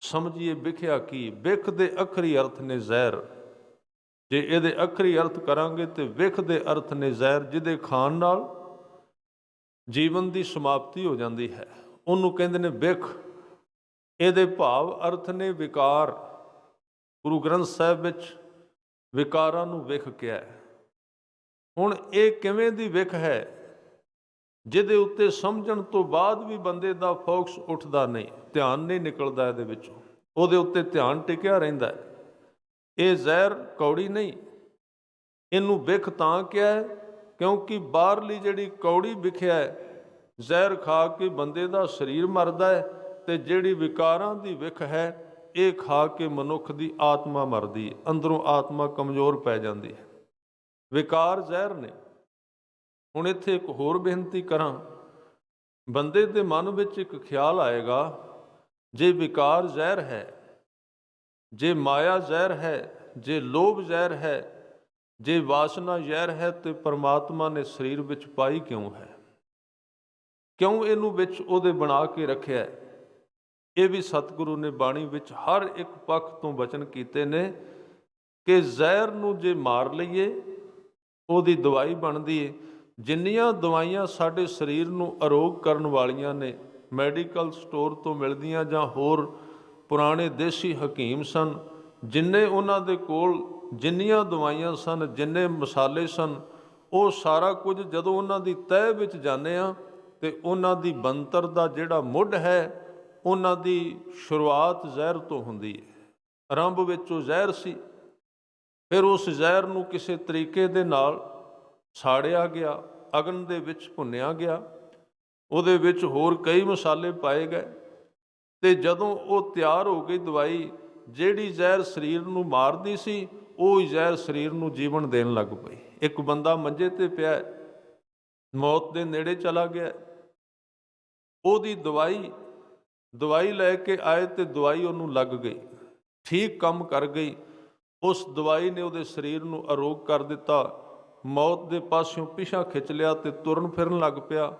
Speaker 1: ਸਮਝੀਏ ਵਿਖਿਆ ਕੀ? ਵਿਖ ਦੇ ਅਖਰੀ ਅਰਥ ਨੇ ਜ਼ਹਿਰ। ਜੇ ਇਹਦੇ ਅਖਰੀ ਅਰਥ ਕਰਾਂਗੇ ਤੇ ਵਿਖ ਦੇ ਅਰਥ ਨੇ ਜ਼ਹਿਰ, ਜਿਹਦੇ ਖਾਣ ਨਾਲ ਜੀਵਨ ਦੀ ਸਮਾਪਤੀ ਹੋ ਜਾਂਦੀ ਹੈ। ਉਹਨੂੰ ਕਹਿੰਦੇ ਨੇ ਵਿਖ। ਇਹਦੇ ਭਾਵ ਅਰਥ ਨੇ ਵਿਕਾਰ। ਗੁਰੂ ਗ੍ਰੰਥ ਸਾਹਿਬ ਵਿੱਚ ਵਿਕਾਰਾਂ ਨੂੰ ਵਿਖ ਕਿਹਾ ਹੁਣ ਇਹ ਕਿਵੇਂ ਦੀ ਵਿਖ ਹੈ? ਜਿਹਦੇ ਉੱਤੇ ਸਮਝਣ ਤੋਂ ਬਾਅਦ ਵੀ ਬੰਦੇ ਦਾ ਫੋਕਸ ਉੱਠਦਾ ਨਹੀਂ, ਧਿਆਨ ਨਹੀਂ ਨਿਕਲਦਾ ਇਹਦੇ ਵਿੱਚੋਂ। ਉਹਦੇ ਉੱਤੇ ਧਿਆਨ ਟਿਕਿਆ ਰਹਿੰਦਾ ਹੈ। ਇਹ ਜ਼ਹਿਰ ਕੌੜੀ ਨਹੀਂ। ਇਹਨੂੰ ਵਿਖ ਤਾਂ ਕਿਹਾ ਹੈ, ਕਿਉਂਕਿ ਬਾਹਰਲੀ ਜਿਹੜੀ ਕੌੜੀ ਵਿਖਿਆ ਹੈ, ਜ਼ਹਿਰ ਖਾ ਕੇ ਬੰਦੇ ਦਾ ਸਰੀਰ ਮਰਦਾ ਹੈ ਤੇ ਜਿਹੜੀ ਵਿਕਾਰਾਂ ਦੀ ਵਿਖ ਹੈ, ਇਹ ਖਾ ਕੇ ਮਨੁੱਖ ਦੀ ਆਤਮਾ ਮਰਦੀ ਹੈ। ਅੰਦਰੋਂ ਆਤਮਾ ਕਮਜ਼ੋਰ ਪੈ ਜਾਂਦੀ ਹੈ। ਵਿਕਾਰ ਜ਼ਹਿਰ ਨੇ। ਹੁਣ ਇੱਥੇ ਇੱਕ ਹੋਰ ਬੇਨਤੀ ਕਰਾਂ। ਬੰਦੇ ਦੇ ਮਨ ਵਿੱਚ ਇੱਕ ਖਿਆਲ ਆਏਗਾ, ਜੇ ਵਿਕਾਰ ਜ਼ਹਿਰ ਹੈ, ਜੇ ਮਾਇਆ ਜ਼ਹਿਰ ਹੈ, ਜੇ ਲੋਭ ਜ਼ਹਿਰ ਹੈ, ਜੇ ਵਾਸਨਾ ਜ਼ਹਿਰ ਹੈ, ਤੇ ਪਰਮਾਤਮਾ ਨੇ ਸਰੀਰ ਵਿੱਚ ਪਾਈ ਕਿਉਂ ਹੈ? ਕਿਉਂ ਇਹਨੂੰ ਵਿੱਚ ਉਹਦੇ ਬਣਾ ਕੇ ਰੱਖਿਆ ਇਹ ਵੀ ਸਤਿਗੁਰੂ ਨੇ ਬਾਣੀ ਵਿੱਚ ਹਰ ਇੱਕ ਪੱਖ ਤੋਂ ਬਚਨ ਕੀਤੇ ਨੇ ਕਿ ਜ਼ਹਿਰ ਨੂੰ ਜੇ ਮਾਰ ਲਈਏ, ਉਹਦੀ ਦਵਾਈ ਬਣਦੀ ਏ। ਜਿੰਨੀਆਂ ਦਵਾਈਆਂ ਸਾਡੇ ਸਰੀਰ ਨੂੰ ਅਰੋਗ ਕਰਨ ਵਾਲੀਆਂ ਨੇ, ਮੈਡੀਕਲ ਸਟੋਰ ਤੋਂ ਮਿਲਦੀਆਂ ਜਾਂ ਹੋਰ ਪੁਰਾਣੇ ਦੇਸੀ ਹਕੀਮ ਸਨ, ਜਿੰਨੇ ਉਹਨਾਂ ਦੇ ਕੋਲ ਜਿੰਨੀਆਂ ਦਵਾਈਆਂ ਸਨ, ਜਿੰਨੇ ਮਸਾਲੇ ਸਨ, ਉਹ ਸਾਰਾ ਕੁਝ ਜਦੋਂ ਉਹਨਾਂ ਦੀ ਤਹਿ ਵਿੱਚ ਜਾਂਦੇ ਆ ਤੇ ਉਹਨਾਂ ਦੀ ਬੰਤਰ ਦਾ ਜਿਹੜਾ ਮੁੱਢ ਹੈ, ਉਹਨਾਂ ਦੀ ਸ਼ੁਰੂਆਤ ਜ਼ਹਿਰ ਤੋਂ ਹੁੰਦੀ ਹੈ। ਆਰੰਭ ਵਿੱਚ ਉਹ ਜ਼ਹਿਰ ਸੀ। ਫਿਰ ਉਸ ਜ਼ਹਿਰ ਨੂੰ ਕਿਸੇ ਤਰੀਕੇ ਦੇ ਨਾਲ ਸਾੜਿਆ ਗਿਆ, ਅਗਨ ਦੇ ਵਿੱਚ ਭੁੰਨਿਆ ਗਿਆ, ਉਹਦੇ ਵਿੱਚ ਹੋਰ ਕਈ ਮਸਾਲੇ ਪਾਏ ਗਏ ਤੇ ਜਦੋਂ ਉਹ ਤਿਆਰ ਹੋ ਗਈ ਦਵਾਈ, ਜਿਹੜੀ ਜ਼ਹਿਰ ਸਰੀਰ ਨੂੰ ਮਾਰਦੀ ਸੀ, ਉਹ ਹੀ ਜ਼ਹਿਰ ਸਰੀਰ ਨੂੰ ਜੀਵਨ ਦੇਣ ਲੱਗ ਪਈ। ਇੱਕ ਬੰਦਾ ਮੰਜੇ ਤੇ ਪਿਆ, ਮੌਤ ਦੇ ਨੇੜੇ ਚਲਾ ਗਿਆ। ਉਹਦੀ ਦਵਾਈ ਦਵਾਈ ਲੈ ਕੇ ਆਏ ਤੇ ਦਵਾਈ ਉਹਨੂੰ ਲੱਗ ਗਈ। ਠੀਕ ਕੰਮ ਕਰ ਗਈ। ਉਸ ਦਵਾਈ ਨੇ ਉਹਦੇ ਸਰੀਰ ਨੂੰ ਅਰੋਗ ਕਰ ਦਿੱਤਾ। ਮੌਤ ਦੇ ਪਾਸਿਓਂ ਪਿਛਾ ਖਿੱਚ ਲਿਆ ਤੇ ਤੁਰਨ ਫਿਰਨ ਲੱਗ ਪਿਆ।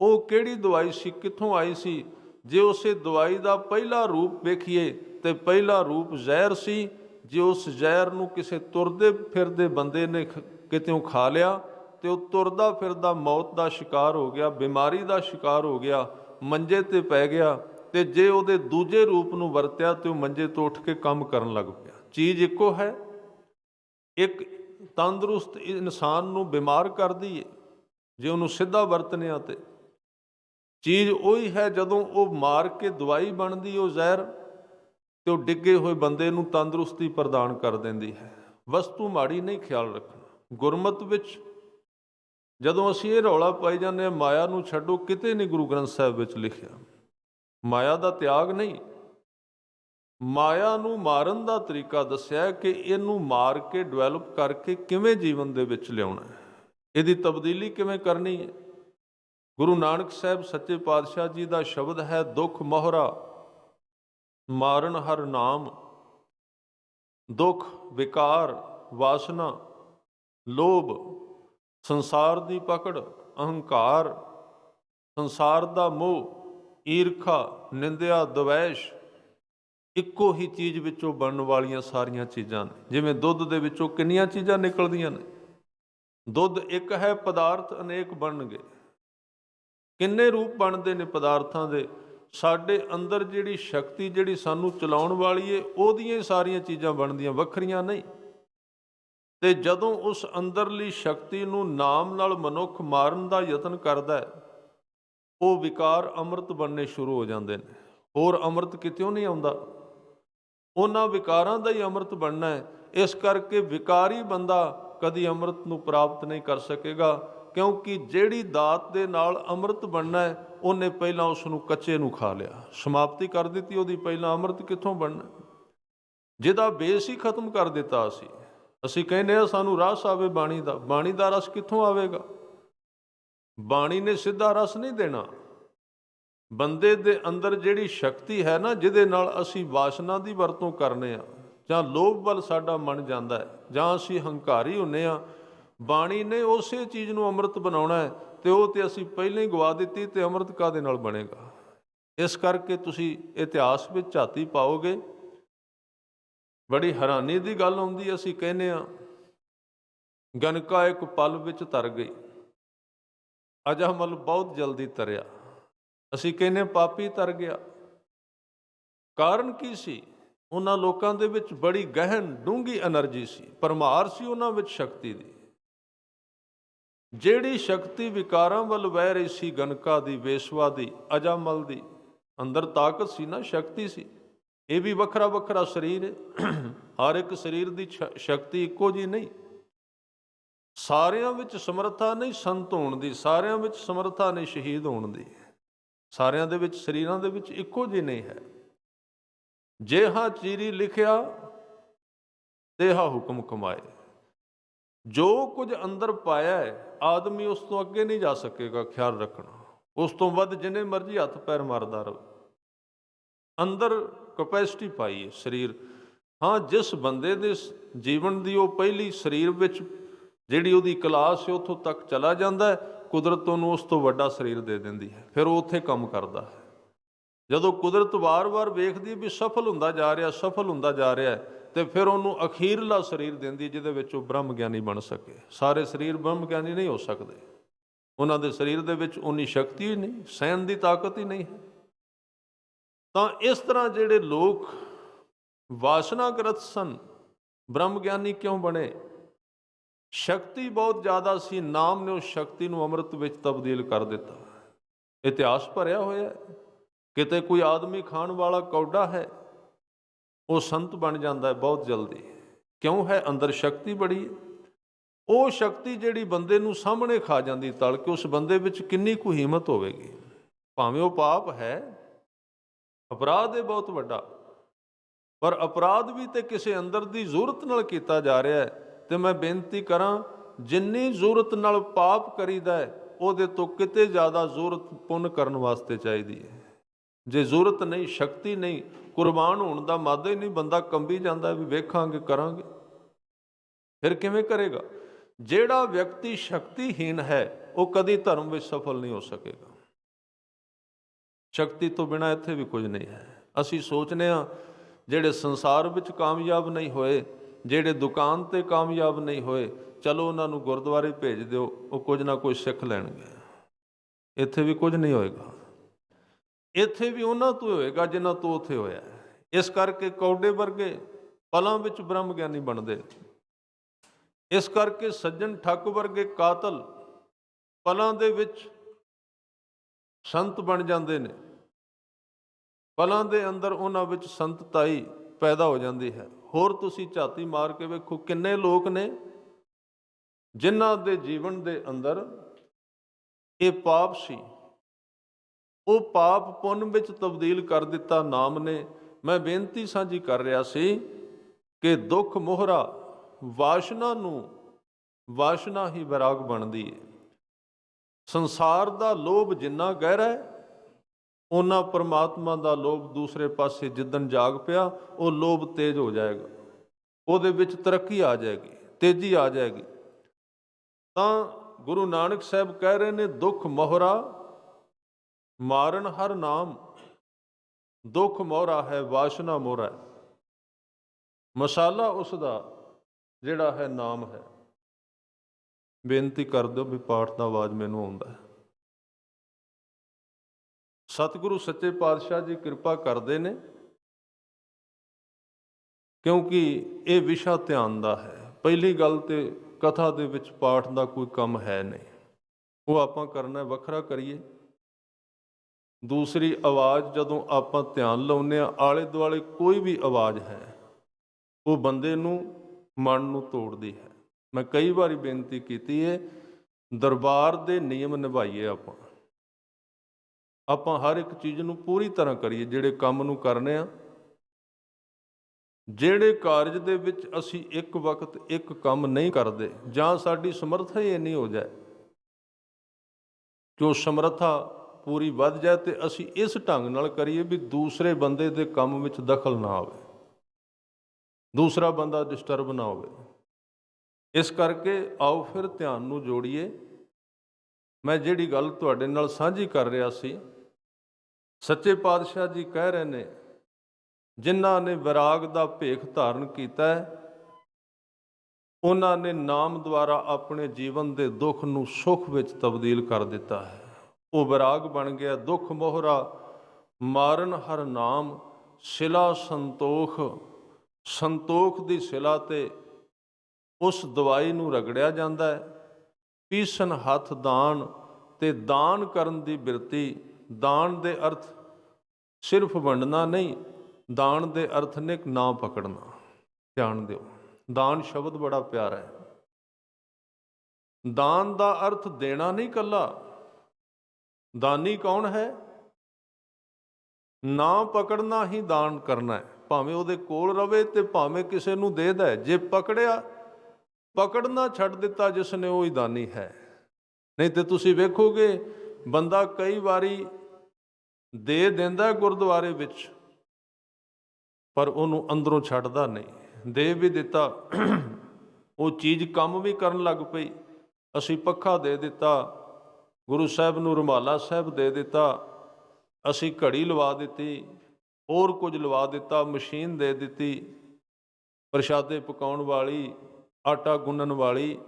Speaker 1: ਉਹ ਕਿਹੜੀ ਦਵਾਈ ਸੀ, ਕਿੱਥੋਂ ਆਈ ਸੀ? ਜੇ ਉਸੇ ਦਵਾਈ ਦਾ ਪਹਿਲਾ ਰੂਪ ਵੇਖੀਏ ਤੇ ਪਹਿਲਾ ਰੂਪ ਜ਼ਹਿਰ ਸੀ। ਜੇ ਉਸ ਜ਼ਹਿਰ ਨੂੰ ਕਿਸੇ ਤੁਰਦੇ ਫਿਰਦੇ ਬੰਦੇ ਨੇ ਖ- ਕਿਤੇੋਂ ਖਾ ਲਿਆ ਤੇ ਉਹ ਤੁਰਦਾ ਫਿਰਦਾ ਮੌਤ ਦਾ ਸ਼ਿਕਾਰ ਹੋ ਗਿਆ, ਬਿਮਾਰੀ ਦਾ ਸ਼ਿਕਾਰ ਹੋ ਗਿਆ, ਮੰਜੇ ਤੇ ਪੈ ਗਿਆ ਤੇ ਜੇ ਉਹਦੇ ਦੂਜੇ ਰੂਪ ਨੂੰ ਵਰਤਿਆ ਤੇ ਉਹ ਮੰਜੇ ਤੋਂ ਉੱਠ ਕੇ ਕੰਮ ਕਰਨ ਲੱਗ ਪਿਆ। ਚੀਜ਼ ਇੱਕੋ ਹੈ। ਇੱਕ ਤੰਦਰੁਸਤ ਇਨਸਾਨ ਨੂੰ ਬਿਮਾਰ ਕਰਦੀ ਏ ਜੇ ਉਹਨੂੰ ਸਿੱਧਾ ਵਰਤਨਿਆ ਤੇ। ਚੀਜ਼ ਉਹੀ ਹੈ ਜਦੋਂ ਉਹ ਮਾਰ ਕੇ ਦਵਾਈ ਬਣਦੀ ਉਹ ਜ਼ਹਿਰ, ਤੇ ਉਹ ਡਿੱਗੇ ਹੋਏ ਬੰਦੇ ਨੂੰ ਤੰਦਰੁਸਤੀ ਪ੍ਰਦਾਨ ਕਰ ਦਿੰਦੀ ਹੈ। ਵਸਤੂ ਮਾੜੀ ਨਹੀਂ ਖਿਆਲ ਰੱਖਣਾ। ਗੁਰਮਤ ਵਿੱਚ ਜਦੋਂ ਅਸੀਂ ਇਹ ਰੌਲਾ ਪਾਈ ਜਾਂਦੇ ਹਾਂ, ਮਾਇਆ ਨੂੰ ਛੱਡੋ, ਕਿਤੇ ਨਹੀਂ ਗੁਰੂ ਗ੍ਰੰਥ ਸਾਹਿਬ ਵਿੱਚ ਲਿਖਿਆ, ਮਾਇਆ ਦਾ ਤਿਆਗ ਨਹੀਂ। ਮਾਇਆ ਨੂੰ ਮਾਰਨ ਦਾ ਤਰੀਕਾ ਦੱਸਿਆ ਕਿ ਇਹਨੂੰ ਮਾਰ ਕੇ ਡਿਵੈਲਪ ਕਰਕੇ ਕਿਵੇਂ ਜੀਵਨ ਦੇ ਵਿੱਚ ਲਿਆਉਣਾ ਹੈ। ਇਹਦੀ ਤਬਦੀਲੀ ਕਿਵੇਂ ਕਰਨੀ ਹੈ? ਗੁਰੂ ਨਾਨਕ ਸਾਹਿਬ ਸੱਚੇ ਪਾਤਸ਼ਾਹ ਜੀ ਦਾ ਸ਼ਬਦ ਹੈ, ਦੁੱਖ ਮੋਹਰਾ, ਮਾਰਨ ਹਰ ਨਾਮ, ਦੁੱਖ ਵਿਕਾਰ, ਵਾਸਨਾ, ਲੋਭ, ਸੰਸਾਰ ਦੀ ਪਕੜ, ਅਹੰਕਾਰ, ਸੰਸਾਰ ਦਾ ਮੋਹ, ਈਰਖਾ, ਨਿੰਦਿਆ, ਦਵੈਸ਼ ਇੱਕੋ ਹੀ ਚੀਜ਼ ਵਿੱਚੋਂ ਬਣਨ ਵਾਲੀਆਂ ਸਾਰੀਆਂ ਚੀਜ਼ਾਂ ਨੇ। ਜਿਵੇਂ ਦੁੱਧ ਦੇ ਵਿੱਚੋਂ ਕਿੰਨੀਆਂ ਚੀਜ਼ਾਂ ਨਿਕਲਦੀਆਂ ਨੇ? ਦੁੱਧ ਇੱਕ ਹੈ, ਪਦਾਰਥ ਅਨੇਕ ਬਣਨਗੇ। ਕਿੰਨੇ ਰੂਪ ਬਣਦੇ ਨੇ ਪਦਾਰਥਾਂ ਦੇ? ਸਾਡੇ ਅੰਦਰ ਜਿਹੜੀ ਸ਼ਕਤੀ ਜਿਹੜੀ ਸਾਨੂੰ ਚਲਾਉਣ ਵਾਲੀ ਏ, ਉਹਦੀਆਂ ਹੀ ਸਾਰੀਆਂ ਚੀਜ਼ਾਂ ਬਣਦੀਆਂ, ਵੱਖਰੀਆਂ ਨਹੀਂ। ਤੇ ਜਦੋਂ ਉਸ ਅੰਦਰਲੀ ਸ਼ਕਤੀ ਨੂੰ ਨਾਮ ਨਾਲ ਮਨੁੱਖ ਮਾਰਨ ਦਾ ਯਤਨ ਕਰਦਾ ਹੈ, ਉਹ ਵਿਕਾਰ ਅੰਮ੍ਰਿਤ ਬਣਨੇ ਸ਼ੁਰੂ ਹੋ ਜਾਂਦੇ ਨੇ। ਹੋਰ ਅੰਮ੍ਰਿਤ ਕਿਤੇੋਂ ਨਹੀਂ ਆਉਂਦਾ। ਉਹਨਾਂ ਵਿਕਾਰਾਂ ਦਾ ਹੀ ਅੰਮ੍ਰਿਤ ਬਣਨਾ ਹੈ। ਇਸ ਕਰਕੇ ਵਿਕਾਰੀ ਬੰਦਾ ਕਦੀ ਅੰਮ੍ਰਿਤ ਨੂੰ ਪ੍ਰਾਪਤ ਨਹੀਂ ਕਰ ਸਕੇਗਾ, ਕਿਉਂਕਿ ਜਿਹੜੀ ਦਾਤ ਦੇ ਨਾਲ ਅੰਮ੍ਰਿਤ ਬਣਨਾ ਹੈ, ਉਹਨੇ ਪਹਿਲਾਂ ਉਸ ਨੂੰ ਕੱਚੇ ਨੂੰ ਖਾ ਲਿਆ। ਸਮਾਪਤੀ ਕਰ ਦਿੱਤੀ ਉਹਦੀ, ਪਹਿਲਾਂ ਅੰਮ੍ਰਿਤ ਕਿੱਥੋਂ ਬਣਨਾ ਜਿਹਦਾ ਬੇਸ ਹੀ ਖਤਮ ਕਰ ਦਿੱਤਾ ਅਸੀਂ। ਅਸੀਂ ਕਹਿੰਦੇ ਆ ਸਾਨੂੰ ਰਸ ਆਵੇ ਬਾਣੀ ਦਾ। ਬਾਣੀ ਦਾ ਰਸ ਕਿੱਥੋਂ ਆਵੇਗਾ? ਬਾਣੀ ਨੇ ਸਿੱਧਾ ਰਸ ਨਹੀਂ ਦੇਣਾ। ਬੰਦੇ ਦੇ ਅੰਦਰ ਜਿਹੜੀ ਸ਼ਕਤੀ ਹੈ ਨਾ, ਜਿਹਦੇ ਨਾਲ ਅਸੀਂ ਵਾਸਨਾ ਦੀ ਵਰਤੋਂ ਕਰਨੇ ਆ, ਜਾਂ ਲੋਭ ਵੱਲ ਸਾਡਾ ਮਨ ਜਾਂਦਾ ਹੈ, ਜਾਂ ਅਸੀਂ ਹੰਕਾਰੀ ਹੁੰਨੇ ਆ, ਬਾਣੀ ਨੇ ਉਸੇ ਚੀਜ਼ ਨੂੰ ਅੰਮ੍ਰਿਤ ਬਣਾਉਣਾ ਹੈ, ਤੇ ਉਹ ਤੇ ਅਸੀਂ ਪਹਿਲਾਂ ਹੀ ਗਵਾ ਦਿੱਤੀ ਤੇ ਅੰਮ੍ਰਿਤ ਕਾਦੇ ਨਾਲ ਬਣੇਗਾ? ਇਸ ਕਰਕੇ ਤੁਸੀਂ ਇਤਿਹਾਸ ਵਿੱਚ ਝਾਤੀ ਪਾਓਗੇ। ਬੜੀ ਹੈਰਾਨੀ ਦੀ ਗੱਲ ਆਉਂਦੀ ਅਸੀਂ ਕਹਿੰਦੇ ਆ ਗਨਕਾ ਇੱਕ ਪਲ ਵਿੱਚ ਤਰ ਗਈ। ਅਜਮਲ ਬਹੁਤ ਜਲਦੀ ਤਰਿਆ। ਅਸੀਂ ਕਹਿੰਨੇ ਪਾਪੀ ਤਰ ਗਿਆ। ਕਾਰਨ ਕੀ ਸੀ? ਉਹਨਾਂ ਲੋਕਾਂ ਦੇ ਵਿੱਚ ਬੜੀ ਗਹਿਨ ਡੂੰਗੀ એનર્ਜੀ ਸੀ। ਪਰਮਾਰ ਸੀ ਉਹਨਾਂ ਵਿੱਚ ਸ਼ਕਤੀ ਦੀ। ਜਿਹੜੀ ਸ਼ਕਤੀ ਵਿਕਾਰਾਂ ਵੱਲ ਵਹਿ ਰਹੀ ਸੀ ਗਨਕਾ ਦੀ, ਵੇਸਵਾ ਦੀ, ਅਜਾਮਲ ਦੀ, ਅੰਦਰ ਤਾਕਤ ਸੀ ਨਾ, ਸ਼ਕਤੀ ਸੀ। ਇਹ ਵੀ ਵੱਖਰਾ ਵੱਖਰਾ ਸਰੀਰ ਹਰ ਇੱਕ ਸਰੀਰ ਦੀ ਸ਼ਕਤੀ ਇੱਕੋ ਜੀ ਨਹੀਂ। ਸਾਰਿਆਂ ਵਿੱਚ ਸਮਰੱਥਾ ਨਹੀਂ, ਸੰਤ ਹੋਣ ਦੀ। ਸਾਰਿਆਂ ਵਿੱਚ ਸਮਰੱਥਾ ਨਹੀਂ, ਸ਼ਹੀਦ ਹੋਣ ਦੀ। ਸਾਰਿਆਂ ਦੇ ਵਿੱਚ, ਸਰੀਰਾਂ ਦੇ ਵਿੱਚ ਇੱਕੋ ਜਿਹੀ ਨਹੀਂ ਹੈ। ਜੇ ਹਾਂ ਚੀਰੀ ਲਿਖਿਆ ਤੇਹਾ ਹੁਕਮ ਕਮਾਏ। ਜੋ ਕੁਝ ਅੰਦਰ ਪਾਇਆ ਹੈ, ਆਦਮੀ ਉਸ ਤੋਂ ਅੱਗੇ ਨਹੀਂ ਜਾ ਸਕੇਗਾ ਖਿਆਲ ਰੱਖਣਾ। ਉਸ ਤੋਂ ਵੱਧ ਜਿੰਨੇ ਮਰਜ਼ੀ ਹੱਥ ਪੈਰ ਮਾਰਦਾ ਰਹੇ ਅੰਦਰ ਕਪੈਸਿਟੀ ਪਾਈ ਹੈ ਸਰੀਰ। ਹਾਂ, ਜਿਸ ਬੰਦੇ ਦੇ ਜੀਵਨ ਦੀ ਉਹ ਪਹਿਲੀ ਸਰੀਰ ਵਿੱਚ ਜਿਹੜੀ ਉਹਦੀ ਕਲਾਸ ਹੈ, ਉੱਥੋਂ ਤੱਕ ਚਲਾ ਜਾਂਦਾ ਹੈ। ਕੁਦਰਤ ਉਹਨੂੰ ਉਸ ਤੋਂ ਵੱਡਾ ਸਰੀਰ ਦੇ ਦਿੰਦੀ ਹੈ ਫਿਰ ਉਹ ਉੱਥੇ ਕੰਮ ਕਰਦਾ ਹੈ। ਜਦੋਂ ਕੁਦਰਤ ਵਾਰ-ਵਾਰ ਵੇਖਦੀ ਵੀ ਸਫਲ ਹੁੰਦਾ ਜਾ ਰਿਹਾ ਸਫਲ ਹੁੰਦਾ ਜਾ ਰਿਹਾ ਹੈ, ਤੇ ਫਿਰ ਉਹਨੂੰ ਅਖੀਰਲਾ ਸਰੀਰ ਦਿੰਦੀ ਜਿਹਦੇ ਵਿੱਚ ਉਹ ਬ੍ਰਹਮ ਗਿਆਨੀ ਬਣ ਸਕੇ। ਸਾਰੇ ਸਰੀਰ ਬ੍ਰਹਮ ਗਿਆਨੀ ਨਹੀਂ ਹੋ ਸਕਦੇ। ਉਹਨਾਂ ਦੇ ਸਰੀਰ ਦੇ ਵਿੱਚ ਉਨੀ ਸ਼ਕਤੀ ਹੀ ਨਹੀਂ ਸਹਿਣ ਦੀ ਤਾਕਤ ਹੀ ਨਹੀਂ ਹੈ। ਤਾਂ ਇਸ ਤਰ੍ਹਾਂ ਜਿਹੜੇ ਲੋਕ ਵਾਸਨਾਗ੍ਰਸਤ ਸਨ ਬ੍ਰਹਮ ਗਿਆਨੀ ਕਿਉਂ ਬਣੇ? ਸ਼ਕਤੀ ਬਹੁਤ ਜ਼ਿਆਦਾ ਸੀ, ਨਾਮ ਨੇ ਉਸ ਸ਼ਕਤੀ ਨੂੰ ਅੰਮ੍ਰਿਤ ਵਿੱਚ ਤਬਦੀਲ ਕਰ ਦਿੱਤਾ। ਇਤਿਹਾਸ ਭਰਿਆ ਹੋਇਆ ਕਿਤੇ ਕੋਈ ਆਦਮੀ ਖਾਣ ਵਾਲਾ ਕੌਡਾ ਹੈ, ਉਹ ਸੰਤ ਬਣ ਜਾਂਦਾ ਹੈ ਬਹੁਤ ਜਲਦੀ। ਕਿਉਂ ਹੈ? ਅੰਦਰ ਸ਼ਕਤੀ ਬੜੀ ਹੈ। ਉਹ ਸ਼ਕਤੀ ਜਿਹੜੀ ਬੰਦੇ ਨੂੰ ਸਾਹਮਣੇ ਖਾ ਜਾਂਦੀ ਤਲ ਕੇ ਉਸ ਬੰਦੇ ਵਿੱਚ ਕਿੰਨੀ ਕੁ ਹਿੰਮਤ ਹੋਵੇਗੀ। ਭਾਵੇਂ ਉਹ ਪਾਪ ਹੈ, ਅਪਰਾਧ ਹੈ ਬਹੁਤ ਵੱਡਾ। ਪਰ ਅਪਰਾਧ ਵੀ ਤੇ ਕਿਸੇ ਅੰਦਰ ਦੀ ਜ਼ਰੂਰਤ ਨਾਲ ਕੀਤਾ ਜਾ ਰਿਹਾ ਹੈ। ਤੇ ਮੈਂ ਬੇਨਤੀ ਕਰਾਂ, ਜਿੰਨੀ ਜ਼ਰੂਰਤ ਨਾਲ ਪਾਪ ਕਰੀਦਾ ਹੈ, ਉਹਦੇ ਤੋਂ ਕਿਤੇ ਜ਼ਿਆਦਾ ਜ਼ਰੂਰਤ ਪੁੰਨ ਕਰਨ ਵਾਸਤੇ ਚਾਹੀਦੀ ਹੈ। ਜੇ ਜ਼ਰੂਰਤ ਨਹੀਂ, ਸ਼ਕਤੀ ਨਹੀਂ, ਕੁਰਬਾਨ ਹੋਣ ਦਾ ਮਾਦਾ ਹੀ ਨਹੀਂ, ਬੰਦਾ ਕੰਬੀ ਜਾਂਦਾ ਵੀ ਵੇਖਾਂਗੇ, ਕਰਾਂਗੇ। ਫਿਰ ਕਿਵੇਂ ਕਰੇਗਾ? ਜਿਹੜਾ ਵਿਅਕਤੀ ਸ਼ਕਤੀਹੀਨ ਹੈ, ਉਹ ਕਦੀ ਧਰਮ ਵਿੱਚ ਸਫਲ ਨਹੀਂ ਹੋ ਸਕੇਗਾ। ਸ਼ਕਤੀ ਤੋਂ ਬਿਨਾ ਇੱਥੇ ਵੀ ਕੁਝ ਨਹੀਂ ਹੈ। ਅਸੀਂ ਸੋਚਨੇ ਆ ਜਿਹੜੇ ਸੰਸਾਰ ਵਿੱਚ ਕਾਮਯਾਬ ਨਹੀਂ ਹੋਏ ਜਿਹੜੇ ਦੁਕਾਨ ਤੇ ਕਾਮਯਾਬ ਨਹੀਂ ਹੋਏ, ਚਲੋ ਉਹਨਾਂ ਨੂੰ ਗੁਰਦੁਆਰੇ ਭੇਜ ਦਿਓ, ਉਹ ਕੁਝ ਨਾ ਕੁਝ ਸਿੱਖ ਲੈਣਗੇ। ਇੱਥੇ ਵੀ ਕੁਝ ਨਹੀਂ ਹੋਏਗਾ। ਇੱਥੇ ਵੀ ਉਹਨਾਂ ਤੋਂ ਹੋਏਗਾ ਜਿਨ੍ਹਾਂ ਤੋਂ ਉੱਥੇ ਹੋਇਆ ਇਸ ਕਰਕੇ ਕੌਡੇ ਵਰਗੇ ਪਲਾਂ ਵਿੱਚ ਬ੍ਰਹਮ ਗਿਆਨੀ ਬਣਦੇ। ਇਸ ਕਰਕੇ ਸੱਜਣ ਠੱਕ ਵਰਗੇ ਕਾਤਲ ਪਲਾਂ ਦੇ ਵਿੱਚ ਸੰਤ ਬਣ ਜਾਂਦੇ ਨੇ। ਪਲਾਂ ਦੇ ਅੰਦਰ ਉਹਨਾਂ ਵਿੱਚ ਸੰਤਤਾਈ ਪੈਦਾ ਹੋ ਜਾਂਦੀ ਹੈ। ਹੋਰ ਤੁਸੀਂ ਝਾਤੀ ਮਾਰ ਕੇ ਵੇਖੋ ਕਿੰਨੇ ਲੋਕ ਨੇ ਜਿਨ੍ਹਾਂ ਦੇ ਜੀਵਨ ਦੇ ਅੰਦਰ ਇਹ ਪਾਪ ਸੀ। ਉਹ ਪਾਪ ਪੁੰਨ ਵਿੱਚ ਤਬਦੀਲ ਕਰ ਦਿੱਤਾ ਨਾਮ ਨੇ। ਮੈਂ ਬੇਨਤੀ ਸਾਂਝੀ ਕਰ ਰਿਹਾ ਸੀ ਕਿ ਦੁੱਖ ਮੋਹਰਾ ਵਾਸ਼ਨਾ ਨੂੰ ਵਾਸ਼ਨਾ ਹੀ ਵਿਰਾਗ ਬਣਦੀ ਹੈ ਸੰਸਾਰ ਦਾ ਲੋਭ ਜਿੰਨਾ ਗਹਿਰਾ ਹੈ ਉਹਨਾਂ ਪਰਮਾਤਮਾ ਦਾ ਲੋਭ ਦੂਸਰੇ ਪਾਸੇ ਜਿੱਦਨ ਜਾਗ ਪਿਆ, ਉਹ ਲੋਭ ਤੇਜ਼ ਹੋ ਜਾਏਗਾ। ਉਹਦੇ ਵਿੱਚ ਤਰੱਕੀ ਆ ਜਾਏਗੀ, ਤੇਜ਼ੀ ਆ ਜਾਏਗੀ। ਤਾਂ ਗੁਰੂ ਨਾਨਕ ਸਾਹਿਬ ਕਹਿ ਰਹੇ ਨੇ, ਦੁੱਖ ਮੋਹਰਾ, ਮਾਰਨ ਹਰ ਨਾਮ। ਦੁੱਖ ਮੋਹਰਾ ਹੈ, ਵਾਸ਼ਨਾ ਮੋਹਰਾ ਹੈ। ਮਸਾਲਾ ਉਸ ਦਾ ਜਿਹੜਾ ਹੈ, ਨਾਮ ਹੈ। ਬੇਨਤੀ ਕਰ ਦਿਓ ਵੀ ਪਾਠ ਦਾ ਆਵਾਜ਼ ਮੈਨੂੰ ਆਉਂਦਾ ਹੈ। ਸਤਿਗੁਰੂ ਸੱਚੇ ਪਾਤਸ਼ਾਹ ਜੀ ਕਿਰਪਾ ਕਰਦੇ ਨੇ, ਕਿਉਂਕਿ ਇਹ ਵਿਸ਼ਾ ਧਿਆਨ ਦਾ ਹੈ। ਪਹਿਲੀ ਗੱਲ ਤੇ ਕਥਾ ਦੇ ਵਿੱਚ ਪਾਠ ਦਾ ਕੋਈ ਕੰਮ ਹੈ ਨਹੀਂ। ਉਹ ਆਪਾਂ ਕਰਨਾ ਵੱਖਰਾ ਕਰੀਏ। ਦੂਸਰੀ ਆਵਾਜ਼, ਜਦੋਂ ਆਪਾਂ ਧਿਆਨ ਲਾਉਂਦੇ ਆ ਆਲੇ ਦੁਆਲੇ ਕੋਈ ਵੀ ਆਵਾਜ਼ ਹੈ, ਉਹ ਬੰਦੇ ਨੂੰ, ਮਨ ਨੂੰ ਤੋੜਦੀ ਹੈ। ਮੈਂ ਕਈ ਵਾਰੀ ਬੇਨਤੀ ਕੀਤੀ ਹੈ, ਦਰਬਾਰ ਦੇ ਨਿਯਮ ਨਿਭਾਈਏ ਆਪਾਂ। ਆਪਾਂ ਹਰ ਇੱਕ ਚੀਜ਼ ਨੂੰ ਪੂਰੀ ਤਰ੍ਹਾਂ ਕਰੀਏ, ਜਿਹੜੇ ਕੰਮ ਨੂੰ ਕਰਨੇ ਆ। ਜਿਹੜੇ ਕਾਰਜ ਦੇ ਵਿੱਚ ਅਸੀਂ ਇੱਕ ਵਕਤ ਇੱਕ ਕੰਮ ਨਹੀਂ ਕਰਦੇ, ਜਾਂ ਸਾਡੀ ਸਮਰੱਥਾ ਹੀ ਇੰਨੀ ਹੋ ਜਾਏ ਕਿ ਉਹ ਸਮਰੱਥਾ ਪੂਰੀ ਵੱਧ ਜਾਏ ਤੇ ਅਸੀਂ ਇਸ ਢੰਗ ਨਾਲ ਕਰੀਏ ਵੀ ਦੂਸਰੇ ਬੰਦੇ ਦੇ ਕੰਮ ਵਿੱਚ ਦਖਲ ਨਾ ਆਵੇ। ਦੂਸਰਾ ਬੰਦਾ ਡਿਸਟਰਬ ਨਾ ਹੋਵੇ। ਇਸ ਕਰਕੇ ਆਓ ਫਿਰ ਧਿਆਨ ਨੂੰ ਜੋੜੀਏ। ਮੈਂ ਜਿਹੜੀ ਗੱਲ ਤੁਹਾਡੇ ਨਾਲ ਸਾਂਝੀ ਕਰ ਰਿਹਾ ਸੀ ਸੱਚੇ ਪਾਤਸ਼ਾਹ ਜੀ ਕਹਿ ਰਹੇ ਨੇ, ਜਿਨ੍ਹਾਂ ਨੇ ਵਿਰਾਗ ਦਾ ਭੇਖ ਧਾਰਨ ਕੀਤਾ ਹੈ, ਉਹਨਾਂ ਨੇ ਨਾਮ ਦੁਆਰਾ ਆਪਣੇ ਜੀਵਨ ਦੇ ਦੁੱਖ ਨੂੰ ਸੁੱਖ ਵਿੱਚ ਤਬਦੀਲ ਕਰ ਦਿੱਤਾ ਹੈ। ਉਹ ਵਿਰਾਗ ਬਣ ਗਿਆ, ਦੁੱਖ ਮੋਹਰਾ, ਮਾਰਨ ਹਰ ਨਾਮ, ਸਿਲਾ ਸੰਤੋਖ ਸੰਤੋਖ ਦੀ ਸਿਲਾ ਤੇ ਉਸ ਦਵਾਈ ਨੂੰ ਰਗੜਿਆ ਜਾਂਦਾ ਹੈ। ਪੀਸਨ ਹੱਥ ਦਾਨ ਤੇ ਦਾਨ ਕਰਨ ਦੀ ਬਿਰਤੀ ਦਾਨ ਦੇ ਅਰਥ ਸਿਰਫ ਵੰਡਣਾ ਨਹੀਂ, ਦਾਨ ਦੇ ਅਰਥ ਨੇ ਨਾ ਪਕੜਨਾ। ਧਿਆਨ ਦਿਓ, ਦਾਨ ਸ਼ਬਦ ਬੜਾ ਪਿਆਰਾ ਹੈ। ਦਾਨ ਦਾ ਅਰਥ ਦੇਣਾ ਨਹੀਂ ਕੱਲਾ। ਦਾਨੀ ਕੌਣ ਹੈ? ਨਾ ਪਕੜਨਾ ਹੀ ਦਾਨ ਕਰਨਾ ਹੈ। ਭਾਵੇਂ ਉਹਦੇ ਕੋਲ ਰਵੇ ਤੇ ਭਾਵੇਂ ਕਿਸੇ ਨੂੰ ਦੇ ਦੇ ਜੇ ਪਕੜਿਆ, ਪਕੜਨਾ ਛੱਡ ਦਿੱਤਾ ਜਿਸ ਨੇ ਉਹ ਹੀ ਦਾਨੀ ਹੈ। ਨਹੀਂ ਤੇ ਤੁਸੀਂ ਵੇਖੋਗੇ ਬੰਦਾ ਕਈ ਵਾਰੀ ਦੇ ਦਿੰਦਾ ਗੁਰਦੁਆਰੇ ਵਿੱਚ, ਪਰ ਉਹਨੂੰ ਅੰਦਰੋਂ ਛੱਡਦਾ ਨਹੀਂ। ਦੇ ਵੀ ਦਿੱਤਾ, ਉਹ ਚੀਜ਼ ਕੰਮ ਵੀ ਕਰਨ ਲੱਗ ਪਈ। ਅਸੀਂ ਪੱਖਾ ਦੇ ਦਿੱਤਾ, ਗੁਰੂ ਸਾਹਿਬ ਨੂੰ ਰੁਮਾਲਾ ਸਾਹਿਬ ਦੇ ਦਿੱਤਾ, ਅਸੀਂ ਘੜੀ ਲਵਾ ਦਿੱਤੀ, ਹੋਰ ਕੁਝ ਲਵਾ ਦਿੱਤਾ, ਮਸ਼ੀਨ ਦੇ ਦਿੱਤੀ, ਪ੍ਰਸ਼ਾਦੇ ਪਕਾਉਣ ਵਾਲੀ, ਆਟਾ ਗੁੰਨਣ ਵਾਲੀ,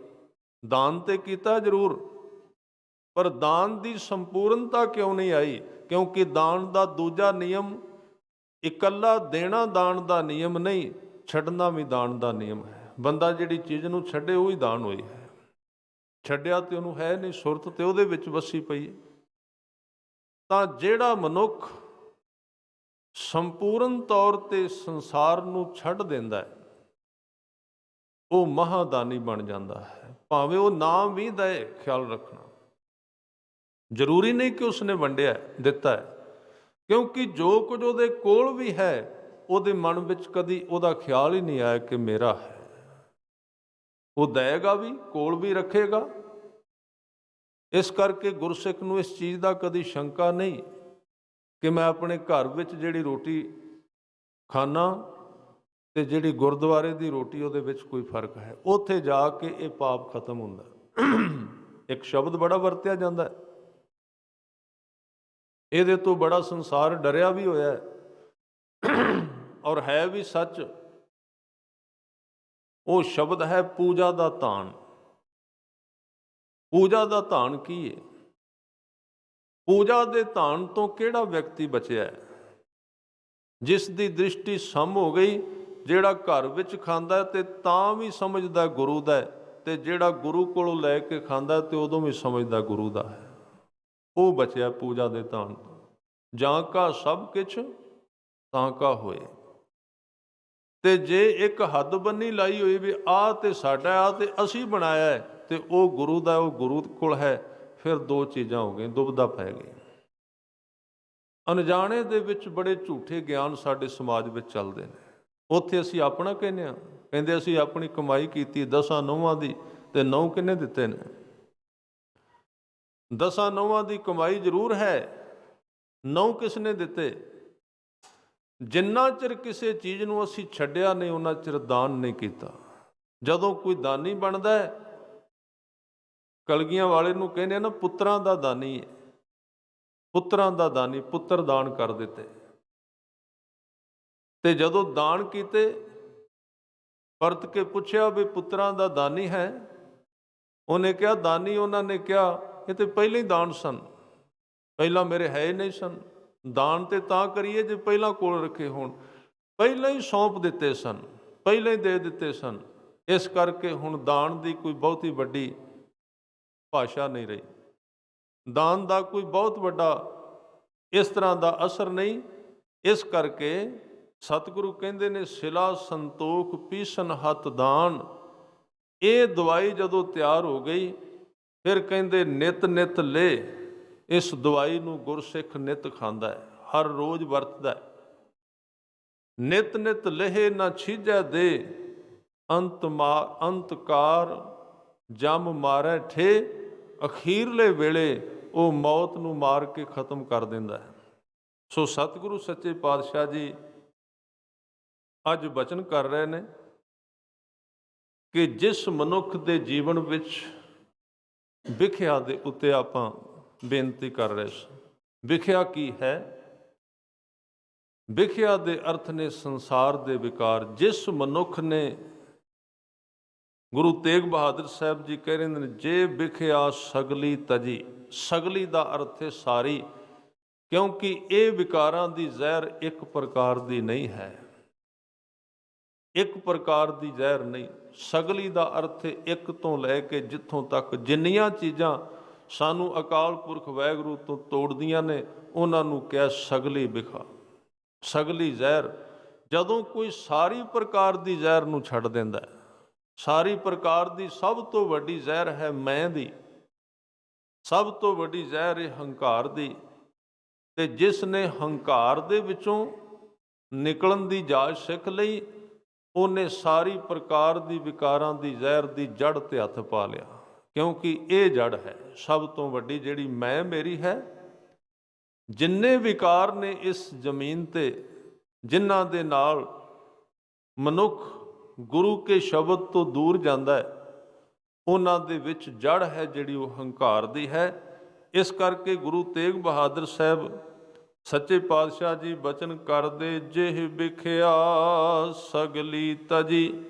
Speaker 1: ਦਾਨ ਤੇ ਕੀਤਾ ਜ਼ਰੂਰ। ਪਰ ਦਾਨ ਦੀ ਸੰਪੂਰਨਤਾ ਕਿਉਂ ਨਹੀਂ ਆਈ? ਕਿਉਂਕਿ ਦਾਨ ਦਾ ਦੂਜਾ ਨਿਯਮ ਇਕੱਲਾ ਦੇਣਾ ਦਾਨ ਦਾ ਨਿਯਮ ਨਹੀਂ, ਛੱਡਣਾ ਵੀ ਦਾਨ ਦਾ ਨਿਯਮ ਹੈ। ਬੰਦਾ ਜਿਹੜੀ ਚੀਜ਼ ਨੂੰ ਛੱਡੇ, ਉਹ ਹੀ ਦਾਨ ਹੋਈ ਹੈ। ਛੱਡਿਆ ਤੇ ਉਹਨੂੰ ਹੈ ਨਹੀਂ, ਸੁਰਤ ਤੇ ਉਹਦੇ ਵਿੱਚ ਵਸੀ ਪਈ ਹੈ। ਤਾਂ ਜਿਹੜਾ ਮਨੁੱਖ ਸੰਪੂਰਨ ਤੌਰ ਤੇ ਸੰਸਾਰ ਨੂੰ ਛੱਡ ਦਿੰਦਾ ਹੈ, ਉਹ ਮਹਾਦਾਨੀ ਬਣ ਜਾਂਦਾ ਹੈ। ਭਾਵੇਂ ਉਹ ਨਾਮ ਵੀ ਦੇ ਖਿਆਲ ਰੱਖਣਾ। ਜ਼ਰੂਰੀ ਨਹੀਂ ਕਿ ਉਸਨੇ ਵੰਡਿਆ, ਦਿੱਤਾ ਹੈ। ਕਿਉਂਕਿ ਜੋ ਕੁਝ ਉਹਦੇ ਕੋਲ ਵੀ ਹੈ, ਉਹਦੇ ਮਨ ਵਿੱਚ ਕਦੀ ਉਹਦਾ ਖਿਆਲ ਹੀ ਨਹੀਂ ਆਇਆ ਕਿ ਮੇਰਾ ਹੈ। ਉਹ ਦੇਗਾ ਵੀ, ਕੋਲ ਵੀ ਰੱਖੇਗਾ। ਇਸ ਕਰਕੇ ਗੁਰਸਿੱਖ ਨੂੰ ਇਸ ਚੀਜ਼ ਦਾ ਕਦੀ ਸ਼ੰਕਾ ਨਹੀਂ ਕਿ ਮੈਂ ਆਪਣੇ ਘਰ ਵਿੱਚ ਜਿਹੜੀ ਰੋਟੀ ਖਾਣਾ ਤੇ ਜਿਹੜੀ ਗੁਰਦੁਆਰੇ ਦੀ ਰੋਟੀ ਉਹਦੇ ਵਿੱਚ ਕੋਈ ਫ਼ਰਕ ਹੈ। ਉੱਥੇ ਜਾ ਕੇ ਇਹ ਪਾਪ ਖਤਮ ਹੁੰਦਾ। ਇੱਕ ਸ਼ਬਦ ਬੜਾ ਵਰਤਿਆ ਜਾਂਦਾ ਹੈ। ਇਹਦੇ ਤੋਂ ਬੜਾ ਸੰਸਾਰ ਡਰਿਆ ਵੀ ਹੋਇਆ ਹੈ। ਔਰ ਹੈ ਵੀ ਸੱਚ, ਉਹ ਸ਼ਬਦ ਹੈ ਪੂਜਾ ਦਾ ਧਾਨ ਪੂਜਾ ਦਾ ਧਾਨ ਕੀ ਹੈ ਪੂਜਾ ਦੇ ਧਾਨ ਤੋਂ ਕਿਹੜਾ ਵਿਅਕਤੀ ਬਚਿਆ ਹੈ? ਜਿਸ ਦੀ ਦ੍ਰਿਸ਼ਟੀ ਸਮ ਹੋ ਗਈ, ਜਿਹੜਾ ਘਰ ਵਿੱਚ ਖਾਂਦਾ ਹੈ ਤੇ ਤਾਂ ਵੀ ਸਮਝਦਾ ਗੁਰੂ ਦਾ ਹੈ ਤੇ ਜਿਹੜਾ ਗੁਰੂ ਕੋਲੋਂ ਲੈ ਕੇ ਖਾਂਦਾ ਹੈ ਤੇ ਉਦੋਂ ਵੀ ਸਮਝਦਾ ਗੁਰੂ ਦਾ ਹੈ। ਉਹ ਬਚਿਆ ਪੂਜਾ ਦੇ ਧਾਨ। ਜਾਂ ਕਾ ਸਭ ਕਿਛ, ਤਾਂ ਕਾ ਹੋਏ। ਤੇ ਜੇ ਇੱਕ ਹੱਦ ਬੰਨੀ ਲਾਈ ਹੋਈ ਵੀ ਆ ਤੇ ਸਾਡਾ ਆ ਤੇ ਅਸੀਂ ਬਣਾਇਆ ਤੇ ਉਹ ਗੁਰੂ ਦਾ, ਉਹ ਗੁਰੂ ਕੋਲ ਹੈ, ਫਿਰ ਦੋ ਚੀਜ਼ਾਂ ਹੋ ਗਈਆਂ ਦੁਬਦਾ ਪੈ ਗਈ ਅਣਜਾਣੇ ਦੇ ਵਿੱਚ ਬੜੇ ਝੂਠੇ ਗਿਆਨ ਸਾਡੇ ਸਮਾਜ ਵਿੱਚ ਚੱਲਦੇ ਨੇ। ਉੱਥੇ ਅਸੀਂ ਆਪਣਾ ਕਹਿੰਦੇ ਆ ਕਹਿੰਦੇ ਅਸੀਂ ਆਪਣੀ ਕਮਾਈ ਕੀਤੀ, ਦਸਾਂ ਨੌਵਾਂ ਦੀ, ਤੇ ਨੌ ਕਿੰਨੇ ਦਿੱਤੇ ਨੇ? ਦਸਾਂ ਨੌਵਾਂ ਦੀ ਕਮਾਈ ਜ਼ਰੂਰ ਹੈ। ਨੌ ਕਿਸ ਨੇ ਦਿੱਤੇ? ਜਿੰਨਾ ਚਿਰ ਕਿਸੇ ਚੀਜ਼ ਨੂੰ ਅਸੀਂ ਛੱਡਿਆ ਨਹੀਂ, ਉਹਨਾਂ ਚਿਰ ਦਾਨ ਨਹੀਂ ਕੀਤਾ। ਜਦੋਂ ਕੋਈ ਦਾਨੀ ਬਣਦਾ ਹੈ, ਕਲਗੀਆਂ ਵਾਲੇ ਨੂੰ ਕਹਿੰਦੇ ਆ ਨਾ, ਪੁੱਤਰਾਂ ਦਾ ਦਾਨੀ ਹੈ। ਪੁੱਤਰਾਂ ਦਾ ਦਾਨੀ, ਪੁੱਤਰ ਦਾਨ ਕਰ ਦਿੱਤੇ। ਤੇ ਜਦੋਂ ਦਾਨ ਕੀਤੇ, ਪਰਤ ਕੇ ਪੁੱਛਿਆ ਵੀ ਪੁੱਤਰਾਂ ਦਾ ਦਾਨੀ ਹੈ? ਉਹਨੇ ਕਿਹਾ, ਦਾਨੀ ਉਹਨਾਂ ਨੇ ਕਿਹਾ ਇਹ ਤੇ ਪਹਿਲਾਂ ਹੀ ਦਾਨ ਸਨ। ਪਹਿਲਾਂ ਮੇਰੇ ਹੈ ਹੀ ਨਹੀਂ ਸਨ। ਦਾਨ ਤੇ ਤਾਂ ਕਰੀਏ ਜੇ ਪਹਿਲਾਂ ਕੋਲ ਰੱਖੇ ਹੋਣ। ਪਹਿਲਾਂ ਹੀ ਸੌਂਪ ਦਿੱਤੇ ਸਨ। ਪਹਿਲਾਂ ਹੀ ਦੇ ਦਿੱਤੇ ਸਨ। ਇਸ ਕਰਕੇ ਹੁਣ ਦਾਨ ਦੀ ਕੋਈ ਬਹੁਤੀ ਵੱਡੀ ਭਾਸ਼ਾ ਨਹੀਂ ਰਹੀ। ਦਾਨ ਦਾ ਕੋਈ ਬਹੁਤ ਵੱਡਾ ਇਸ ਤਰ੍ਹਾਂ ਦਾ ਅਸਰ ਨਹੀਂ। ਇਸ ਕਰਕੇ ਸਤਿਗੁਰੂ ਕਹਿੰਦੇ ਨੇ, ਸਿਲਾ ਸੰਤੋਖ ਪੀਸਨ ਹੱਥ ਦਾਨ। ਇਹ ਦਵਾਈ ਜਦੋਂ ਤਿਆਰ ਹੋ ਗਈ ਫਿਰ ਕਹਿੰਦੇ, ਨਿਤ ਨਿਤ ਲੈ, ਇਸ ਦਵਾਈ ਨੂੰ ਗੁਰਸਿੱਖ ਨਿਤ ਖਾਂਦਾ ਹੈ, ਹਰ ਰੋਜ਼ ਵਰਤਦਾ ਹੈ। ਨਿਤ ਨਿਤ ਲਹੇ ਨਾ ਛੀਜੈ ਦੇ, ਅੰਤ ਮਾ, ਅੰਤਕਾਰ ਜਮ ਮਾਰੈ ਠੇ, ਅਖੀਰਲੇ ਵੇਲੇ ਉਹ ਮੌਤ ਨੂੰ ਮਾਰ ਕੇ ਖਤਮ ਕਰ ਦਿੰਦਾ ਹੈ। ਸੋ ਸਤਿਗੁਰੂ ਸੱਚੇ ਪਾਤਸ਼ਾਹ ਜੀ ਅੱਜ ਬਚਨ ਕਰ ਰਹੇ ਨੇ ਕਿ ਜਿਸ ਮਨੁੱਖ ਦੇ ਜੀਵਨ ਵਿੱਚ ਵਿਖਿਆ ਦੇ ਉੱਤੇ ਆਪਾਂ ਬੇਨਤੀ ਕਰ ਰਹੇ ਸੀ। ਵਿਖਿਆ ਕੀ ਹੈ? ਵਿਖਿਆ ਦੇ ਅਰਥ ਨੇ ਸੰਸਾਰ ਦੇ ਵਿਕਾਰ। ਜਿਸ ਮਨੁੱਖ ਨੇ ਗੁਰੂ ਤੇਗ ਬਹਾਦਰ ਸਾਹਿਬ ਜੀ ਕਹਿ ਰਹੇ ਨੇ, ਜੇ ਵਿਖਿਆ ਸਗਲੀ ਤਜੀ। ਸਗਲੀ ਦਾ ਅਰਥ ਹੈ ਸਾਰੀ, ਕਿਉਂਕਿ ਇਹ ਵਿਕਾਰਾਂ ਦੀ ਜ਼ਹਿਰ ਇੱਕ ਪ੍ਰਕਾਰ ਦੀ ਨਹੀਂ ਹੈ। ਇੱਕ ਪ੍ਰਕਾਰ ਦੀ ਜ਼ਹਿਰ ਨਹੀਂ। ਸਗਲੀ ਦਾ ਅਰਥ ਇੱਕ ਤੋਂ ਲੈ ਕੇ ਜਿੱਥੋਂ ਤੱਕ ਜਿੰਨੀਆਂ ਚੀਜ਼ਾਂ ਸਾਨੂੰ ਅਕਾਲ ਪੁਰਖ ਵਾਹਿਗੁਰੂ ਤੋਂ ਤੋੜਦੀਆਂ ਨੇ, ਉਹਨਾਂ ਨੂੰ ਕਿਹਾ ਸਗਲੀ ਵਿਖਾ। ਸਗਲੀ ਜ਼ਹਿਰ ਜਦੋਂ ਕੋਈ ਸਾਰੀ ਪ੍ਰਕਾਰ ਦੀ ਜ਼ਹਿਰ ਨੂੰ ਛੱਡ ਦਿੰਦਾ ਸਾਰੀ ਪ੍ਰਕਾਰ ਦੀ ਸਭ ਤੋਂ ਵੱਡੀ ਜ਼ਹਿਰ ਹੈ ਮੈਂ ਦੀ, ਸਭ ਤੋਂ ਵੱਡੀ ਜ਼ਹਿਰ ਹੈ ਹੰਕਾਰ ਦੀ, ਤੇ ਜਿਸ ਨੇ ਹੰਕਾਰ ਦੇ ਵਿੱਚੋਂ ਨਿਕਲਣ ਦੀ ਜਾਚ ਸਿੱਖ ਲਈ ਉਹਨੇ ਸਾਰੀ ਪ੍ਰਕਾਰ ਦੀ ਵਿਕਾਰਾਂ ਦੀ ਜ਼ਹਿਰ ਦੀ ਜੜ ਤੇ ਹੱਥ ਪਾ ਲਿਆ। ਕਿਉਂਕਿ ਇਹ ਜੜ ਹੈ, ਸਭ ਤੋਂ ਵੱਡੀ ਜਿਹੜੀ ਮੈਂ ਮੇਰੀ ਹੈ। ਜਿੰਨੇ ਵਿਕਾਰ ਨੇ ਇਸ ਜ਼ਮੀਨ ਤੇ, ਜਿਨ੍ਹਾਂ ਦੇ ਨਾਲ ਮਨੁੱਖ ਗੁਰੂ ਕੇ ਸ਼ਬਦ ਤੋਂ ਦੂਰ ਜਾਂਦਾ ਹੈ, ਉਹਨਾਂ ਦੇ ਵਿੱਚ ਜੜ ਹੈ ਜਿਹੜੀ ਉਹ ਹੰਕਾਰ ਦੀ ਹੈ। ਇਸ ਕਰਕੇ ਗੁਰੂ ਤੇਗ ਬਹਾਦਰ ਸਾਹਿਬ ਸੱਚੇ ਪਾਤਸ਼ਾਹ ਜੀ ਬਚਨ ਕਰਦੇ ਜਿਹ ਵਿਖਿਆ ਸਗਲੀ ਤਜੀ।